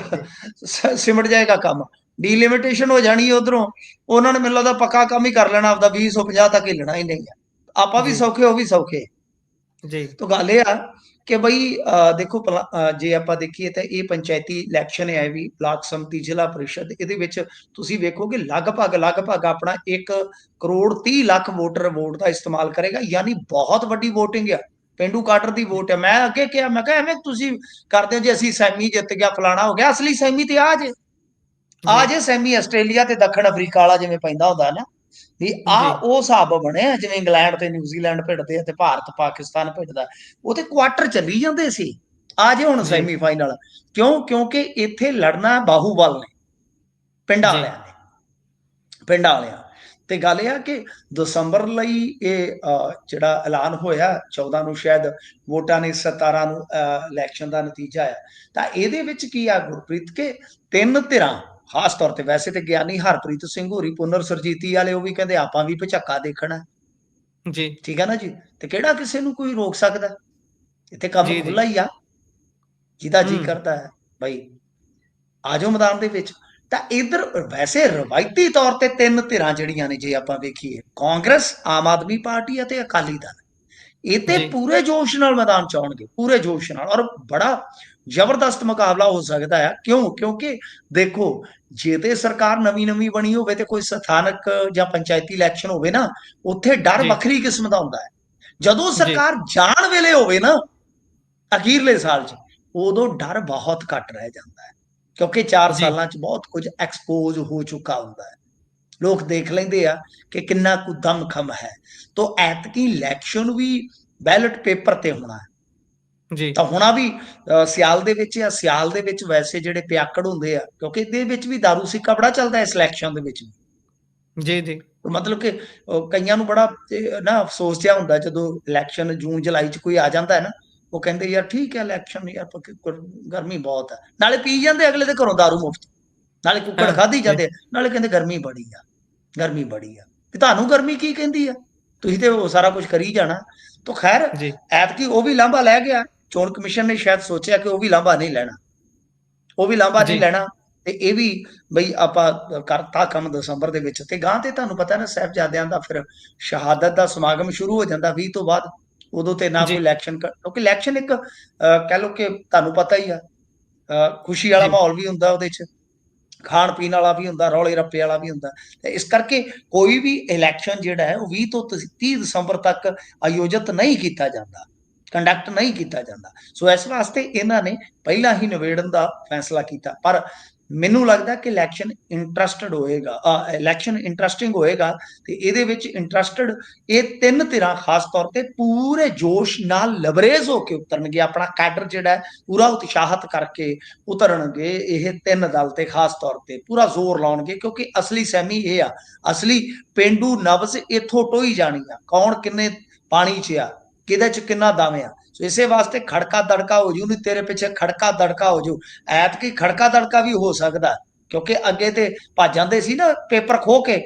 ਸਿਮਟ ਜਾਏਗਾ ਕੰਮ। ਡੀਲਿਮਿਟੇਸ਼ਨ ਹੋ ਜਾਣੀ ਉਧਰੋਂ। ਉਹਨਾਂ ਨੇ ਮੈਨੂੰ ਲੱਗਦਾ ਪੱਕਾ ਕੰਮ ਹੀ ਕਰ ਲੈਣਾ ਆਪਦਾ 250 ਤੱਕ ਹੀ ਲੈਣਾ ਹੀ ਨਹੀਂ ਆ। ਆਪਾਂ ਵੀ। ਸੌਖੇ ਉਹ ਵੀ ਸੌਖੇ। ਜੀ। ਤਾਂ ਗੱਲ ਇਹ ਆ ਕਿ ਬਈ ਅਹ ਦੇਖੋ ਭਲਾ, ਜੇ ਆਪਾਂ ਦੇਖੀਏ ਤਾਂ ਇਹ ਪੰਚਾਇਤੀ ਇਲੈਕਸ਼ਨ ਹੈ ਵੀ ਬਲਾਕ ਸੰਮਤੀ ਜ਼ਿਲ੍ਹਾ ਪਰਿਸ਼ਦ ਇਹਦੇ ਵਿੱਚ ਤੁਸੀਂ ਵੇਖੋਗੇ ਲਗਭਗ ਲਗਭਗ ਆਪਣਾ 1 ਕਰੋੜ 30 ਲੱਖ ਵੋਟਰ ਵੋਟ ਦਾ ਇਸਤੇਮਾਲ ਕਰੇਗਾ ਯਾਨੀ ਬਹੁਤ ਵੱਡੀ VOTING ਹੈ ਪਿੰਡੂ ਕਾਟਰ ਦੀ ਵੋਟ ਹੈ ਮੈਂ ਅੱਗੇ ਕਿਹਾ ਮੈਂ ਕਿਹਾ ਐਵੇਂ ਤੁਸੀਂ ਕਰਦੇ ਹੋ ਜੇ ਅਸੀਂ ਸੈਮੀ ਜਿੱਤ ਗਿਆ ਫਲਾਣਾ ਹੋ ਗਿਆ ਅਸਲੀ ਸੈਮੀ ਤੇ ਆ ਜੇ। ਆ ਜੇ ਸੈਮੀ ਆਸਟ੍ਰੇਲੀਆ ਤੇ ਦੱਖਣ ਅਫਰੀਕਾ ਵਾਲਾ ਜਿਵੇਂ ਪੈਂਦਾ ਹੁੰਦਾ ਨਾ। ਵੀ ਆ। ਉਹ ਹਿਸਾਬ ਬਣਿਆ ਜਿਵੇਂ ਇੰਗਲੈਂਡ ਤੇ ਨਿਊਜ਼ੀਲੈਂਡ ਭਿੜਦੇ ਆ ਤੇ ਭਾਰਤ ਪਾਕਿਸਤਾਨ ਭਿੜਦਾ ਉਹ ਤੇ ਕੁਆਟਰ ਚੱਲੀ ਜਾਂਦੇ ਸੀ ਆ ਜੇ ਹੁਣ ਜੀ। ਸੈਮੀ ਫਾਈਨਲ ਕਿਉਂ ਕਿਉਂਕਿ ਇੱਥੇ ਲੜਨਾ ਬਾਹੂਬਲ ਨੇ ਪਿੰਡਾਂ। ਵਾਲਿਆਂ ਨੇ ਪਿੰਡਾਂ ਵਾਲਿਆਂ ਤੇ ਗੱਲ ਇਹ ਆ ਕਿ ਦਸੰਬਰ ਲਈ ਇਹ ਜਿਹੜਾ ਐਲਾਨ ਹੋਇਆ 14 ਨੂੰ ਸ਼ਾਇਦ ਵੋਟਾਂ ਨੇ 17 ਨੂੰ ਇਲੈਕਸ਼ਨ ਦਾ ਨਤੀਜਾ ਆ ਤਾਂ ਇਹਦੇ ਵਿੱਚ ਕੀ ਆ ਗੁਰਪ੍ਰੀਤ ਕੇ ਤਿੰਨ ਧਿਰਾਂ ਖਾਸ ਤੌਰ ਤੇ ਵੈਸੇ ਤੇ ਗਿਆਨੀ ਹਰਪ੍ਰੀਤ ਸਿੰਘ ਹੋਰੀ ਪੁਨਰ ਸਰਜੀਤੀ ਵਾਲੇ ਉਹ ਵੀ ਕਹਿੰਦੇ ਆਪਾਂ ਵੀ ਪਝੱਕਾ ਦੇਖਣਾ। ਜੀ। ਠੀਕ ਹੈ ਨਾ ਜੀ? ਤੇ ਕਿਹੜਾ ਕਿਸੇ ਨੂੰ ਕੋਈ ਰੋਕ ਸਕਦਾ? ਇੱਥੇ ਕੰਮ। ਖੁੱਲਾ ਹੀ ਆ। ਜਿਹਦਾ ਜੀ। ਕਰਦਾ ਹੈ। ਭਾਈ ਆਜੋ ਮੈਦਾਨ ਦੇ ਵਿੱਚ। ਤਾਂ ਇਧਰ ਵੈਸੇ ਰਵਾਇਤੀ ਤੌਰ ਤੇ ਤਿੰਨ ਧਿਰਾਂ ਜਿਹੜੀਆਂ ਨੇ ਜੇ ਆਪਾਂ ਵੇਖੀਏ। ਕਾਂਗਰਸ ਆਮ ਆਦਮੀ ਪਾਰਟੀ ਅਤੇ ਅਕਾਲੀ ਦਲ। ਇਹ ਤੇ। ਪੂਰੇ ਜੋਸ਼ ਨਾਲ ਮੈਦਾਨ ਚ ਆਉਣਗੇ ਪੂਰੇ ਜੋਸ਼ ਨਾਲ ਔਰ ਬੜਾ ਜ਼ਬਰਦਸਤ ਮੁਕਾਬਲਾ ਹੋ ਸਕਦਾ ਹੈ ਕਿਉਂ ਕਿਉਂਕਿ ਦੇਖੋ ਜੇ ਤੇ ਸਰਕਾਰ ਨਵੀਂ ਨਵੀਂ ਬਣੀ ਹੋਵੇ ਤੇ ਕੋਈ ਸਥਾਨਕ ਜਾਂ ਪੰਚਾਇਤੀ ਇਲੈਕਸ਼ਨ ਹੋਵੇ ਨਾ ਉੱਥੇ ਡਰ। ਵੱਖਰੀ ਕਿਸਮ ਦਾ ਹੁੰਦਾ ਹੈ ਜਦੋਂ। ਸਰਕਾਰ ਜਾਣ ਵੇਲੇ ਹੋਵੇ ਨਾ ਅਖੀਰਲੇ ਸਾਲ 'ਚ ਉਦੋਂ ਡਰ ਬਹੁਤ ਘੱਟ ਰਹਿ ਜਾਂਦਾ ਹੈ ਕਿਉਂਕਿ 4 ਜੀ। ਸਾਲਾਂ 'ਚ ਬਹੁਤ ਕੁਝ ਐਕਸਪੋਜ਼ ਹੋ ਚੁੱਕਾ ਹੁੰਦਾ ਹੈ ਲੋਕ ਦੇਖ ਲੈਂਦੇ ਆ ਕਿ ਕਿੰਨਾ ਕੁ ਦਮਖਮ ਹੈ ਤੋ ਐਤਕੀ ਇਲੈਕਸ਼ਨ ਵੀ ਬੈਲਟ ਪੇਪਰ ਤੇ ਹੋਣਾ ਹੈ ਜੀ ਤਾਂ ਹੁਣਾ ਵੀ ਅ, ਸਿਆਲ ਦੇ ਵਿੱਚ ਜਾਂ ਸਿਆਲ ਦੇ ਵਿੱਚ ਵੈਸੇ ਜਿਹੜੇ ਪਿਆਕੜ ਹੁੰਦੇ ਆ ਕਿਉਂਕਿ ਇਹਦੇ ਵਿੱਚ ਵੀ दारू ਸਿੱਕਾ ਬੜਾ ਚੱਲਦਾ ਹੈ ਸਿਲੈਕਸ਼ਨ ਦੇ ਵਿੱਚ ਵੀ ਜੀ ਜੀ ਮਤਲਬ ਕਿ ਅਹ, ਕਈਆਂ ਨੂੰ ਬੜਾ ਇਹ, ਨਾ ਅਫਸੋਸ ਜਿਹਾ ਹੁੰਦਾ ਜਦੋਂ ਇਲੈਕਸ਼ਨ ਜੂਨ ਜੁਲਾਈ ਚ ਕੋਈ ਆ ਜਾਂਦਾ ਹੈ ਨਾ ਉਹ ਕਹਿੰਦੇ ਯਾਰ ਠੀਕ ਹੈ ਇਲੈਕਸ਼ਨ ਯਾਰ ਪਰ ਕ- ਕ- ਗਰਮੀ ਬਹੁਤ ਹੈ ਨਾਲੇ ਪੀ ਜਾਂਦੇ ਅਗਲੇ ਦੇ ਘਰੋਂ दारू ਮੁਫਤ ਨਾਲੇ ਕੁੱਕੜ ਹਾਂ, ਖਾਧੀ ਜੀ। ਜਾਂਦੇ ਨਾਲੇ ਕਹਿੰਦੇ ਗਰਮੀ ਬੜੀ ਆ ਗਰਮੀ ਬੜੀ ਆ। ਤੇ ਤੁਹਾਨੂੰ ਗਰਮੀ ਕੀ ਕਹਿੰਦੀ ਆ? ਤੁਸੀਂ ਤੇ ਉਹ ਸਾਰਾ ਕੁਝ ਕਰੀ ਜਾਣਾ। ਤਾਂ ਖੈਰ ਐਤਕੀ ਉਹ ਵੀ ਲਾਂਭਾ ਲੈ ਗਿਆ। ਚੋਣ ਕਮਿਸ਼ਨ ਨੇ ਸ਼ਾਇਦ ਸੋਚਿਆ ਕਿ ਉਹ ਵੀ ਲਾਂਭਾ ਨਹੀਂ ਲੈਣਾ। ਉਹ ਵੀ ਲਾਂਭਾ ਨਹੀਂ। ਲੈਣਾ ਤੇ ਇਹ ਵੀ ਬਈ ਆਪਾਂ ਕਰਤਾ ਕੰਮ ਦਸੰਬਰ ਦੇ ਵਿੱਚ ਤੇ ਗਾਂ ਤੇ ਤੁਹਾਨੂੰ ਪਤਾ ਨਾ ਸਾਹਿਬਜ਼ਾਦਿਆਂ ਦਾ ਫਿਰ ਸ਼ਹਾਦਤ ਦਾ ਸਮਾਗਮ ਸ਼ੁਰੂ ਹੋ ਜਾਂਦਾ 20 ਤੋਂ ਬਾਅਦ। ਉਦੋਂ ਤੇ ਨਾ। ਕੋਈ ਇਲੈਕਸ਼ਨ ਕਿਉਂਕਿ ਇਲੈਕਸ਼ਨ ਇੱਕ ਕਹਿ ਲਓ ਕਿ ਤੁਹਾਨੂੰ ਪਤਾ ਹੀ ਆ। ਖੁਸ਼ੀ ਵਾਲਾ। ਮਾਹੌਲ ਵੀ ਹੁੰਦਾ ਉਹਦੇ 'ਚ। ਖਾਣ ਪੀਣ ਵਾਲਾ ਵੀ ਹੁੰਦਾ, ਰੌਲੇ ਰੱਪੇ ਵਾਲਾ ਵੀ ਹੁੰਦਾ। ਤੇ ਇਸ ਕਰਕੇ ਕੋਈ ਵੀ ਇਲੈਕਸ਼ਨ ਜਿਹੜਾ ਹੈ, ਉਹ 20 ਤੋਂ 30 ਦਸੰਬਰ ਤੱਕ ਆਯੋਜਿਤ ਨਹੀਂ ਕੀਤਾ ਜਾਂਦਾ। ਕੰਡਕਟ ਨਹੀਂ ਕੀਤਾ ਜਾਂਦਾ। ਸੋ ਇਸ ਵਾਸਤੇ ਇਹਨਾਂ ਨੇ ਪਹਿਲਾਂ ਹੀ ਨਿਬੇੜਨ ਦਾ ਫੈਸਲਾ ਕੀਤਾ। ਪਰ ਮੈਨੂੰ ਲੱਗਦਾ ਕਿ ਇਲੈਕਸ਼ਨ ਇੰਟਰਸਟਡ ਹੋਏਗਾ ਇਲੈਕਸ਼ਨ ਇੰਟਰਸਟਿੰਗ ਹੋਏਗਾ ਤੇ ਇਹਦੇ ਵਿੱਚ ਇੰਟਰਸਟਡ ਇਹ ਤਿੰਨ ਧਿਰਾਂ ਖਾਸ ਤੌਰ ਤੇ ਪੂਰੇ ਜੋਸ਼ ਨਾਲ ਲਬਰੇਜ਼ ਹੋ ਕੇ ਉਤਰਨਗੇ, ਆਪਣਾ ਕੈਡਰ ਜਿਹੜਾ ਪੂਰਾ ਉਤਸ਼ਾਹਤ ਕਰਕੇ ਉਤਰਨਗੇ, ਇਹ ਤਿੰਨ ਦਲ ਤੇ ਖਾਸ ਤੌਰ ਤੇ ਪੂਰਾ ਜ਼ੋਰ ਲਾਉਣਗੇ ਕਿਉਂਕਿ ਅਸਲੀ ਸਹਿਮੀ ਇਹ ਆ, ਅਸਲੀ ਪਿੰਡੂ ਨਬਜ਼ ਇਥੋਂ ਟੋਈ ਜਾਣੀ ਆ ਕੌਣ ਕਿੰਨੇ ਪਾਣੀ 'ਚ ਆ, ਕਿਹਦੇ 'ਚ ਕਿੰਨਾ ਦਮ ਆ ਸੋ ਇਸੇ ਵਾਸਤੇ ਖੜਕਾ ਦੜਕਾ ਹੋ ਜੂ ਨਹੀਂ ਤੇਰੇ ਪਿੱਛੇ ਖੜਕਾ ਦੜਕਾ ਹੋ ਜੂ। ਐਤਕੀ ਖੜਕਾ ਦੜਕਾ ਵੀ ਹੋ ਸਕਦਾ ਕਿਉਂਕਿ ਅੱਗੇ ਤੇ ਭੱਜ ਜਾਂਦੇ ਸੀ ਨਾ ਪੇਪਰ ਖੋ ਕੇ।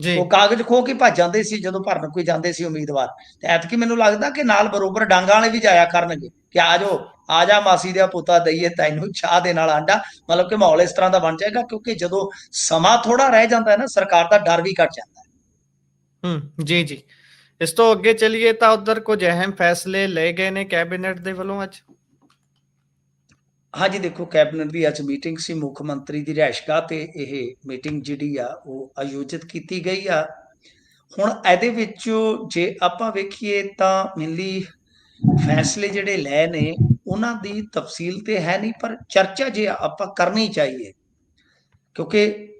ਜੀ। ਉਹ ਕਾਗਜ਼ ਖੋ ਕੇ ਭੱਜ ਜਾਂਦੇ ਸੀ ਜਦੋਂ ਭਰਨ ਕੋਈ ਜਾਂਦੇ ਸੀ ਉਮੀਦਵਾਰ। ਤੇ ਐਤਕੀ ਮੈਨੂੰ ਲੱਗਦਾ ਕਿ ਨਾਲ ਬਰੋਬਰ ਡਾਂਗਾਂ ਵਾਲੇ ਵੀ ਜਾਇਆ ਕਰਨਗੇ ਕਿ ਆ ਜਾਓ ਆ ਜਾ ਮਾਸੀ ਦਾ ਪੁੱਤਾ ਦਈਏ ਤੈਨੂੰ ਚਾਹ ਦੇ ਨਾਲ ਆਂਡਾ ਮਤਲਬ ਕਿ ਮਾਹੌਲ ਇਸ ਤਰ੍ਹਾਂ ਦਾ ਬਣ ਜਾਏਗਾ ਕਿਉਂਕਿ ਜਦੋਂ ਸਮਾਂ ਥੋੜਾ ਰਹਿ ਜਾਂਦਾ ਹੈ ਨਾ ਸਰਕਾਰ ਦਾ ਡਰ ਵੀ ਘਟ ਜਾਂਦਾ ਹੈ। ਹੂੰ ਜੀ ਜੀ। ਇਸ ਤੋਂ ਅੱਗੇ ਚੱਲੀਏ ਤਾਂ ਉਧਰ ਕੁਝ ਅਹਿਮ ਫੈਸਲੇ ਲਏ ਗਏ ਨੇ ਕੈਬਨਿਟ ਦੇ ਵੱਲੋਂ ਅੱਜ। ਹਾਂਜੀ, ਦੇਖੋ, ਕੈਬਨਿਟ ਦੀ ਅੱਜ ਮੀਟਿੰਗ ਸੀ ਮੁੱਖ ਮੰਤਰੀ ਦੀ ਰਿਹਾਇਸ਼ਗਾਹ ਤੇ ਇਹ ਮੀਟਿੰਗ ਜਿਹੜੀ ਆ, ਉਹ ਆਯੋਜਿਤ ਕੀਤੀ ਗਈ ਆ। ਹੁਣ ਇਹਦੇ ਵਿੱਚ ਜੇ ਆਪਾਂ ਵੇਖੀਏ ਤਾਂ ਮੇਨਲੀ ਫੈਸਲੇ ਜਿਹੜੇ ਲਏ ਨੇ, ਉਹਨਾਂ ਦੀ ਤਫਸੀਲ ਤੇ ਹੈ ਨਹੀਂ, ਪਰ ਚਰਚਾ ਜੇ ਆਪਾਂ ਕਰਨੀ ਚਾਹੀਏ ਕਿਉਂਕਿ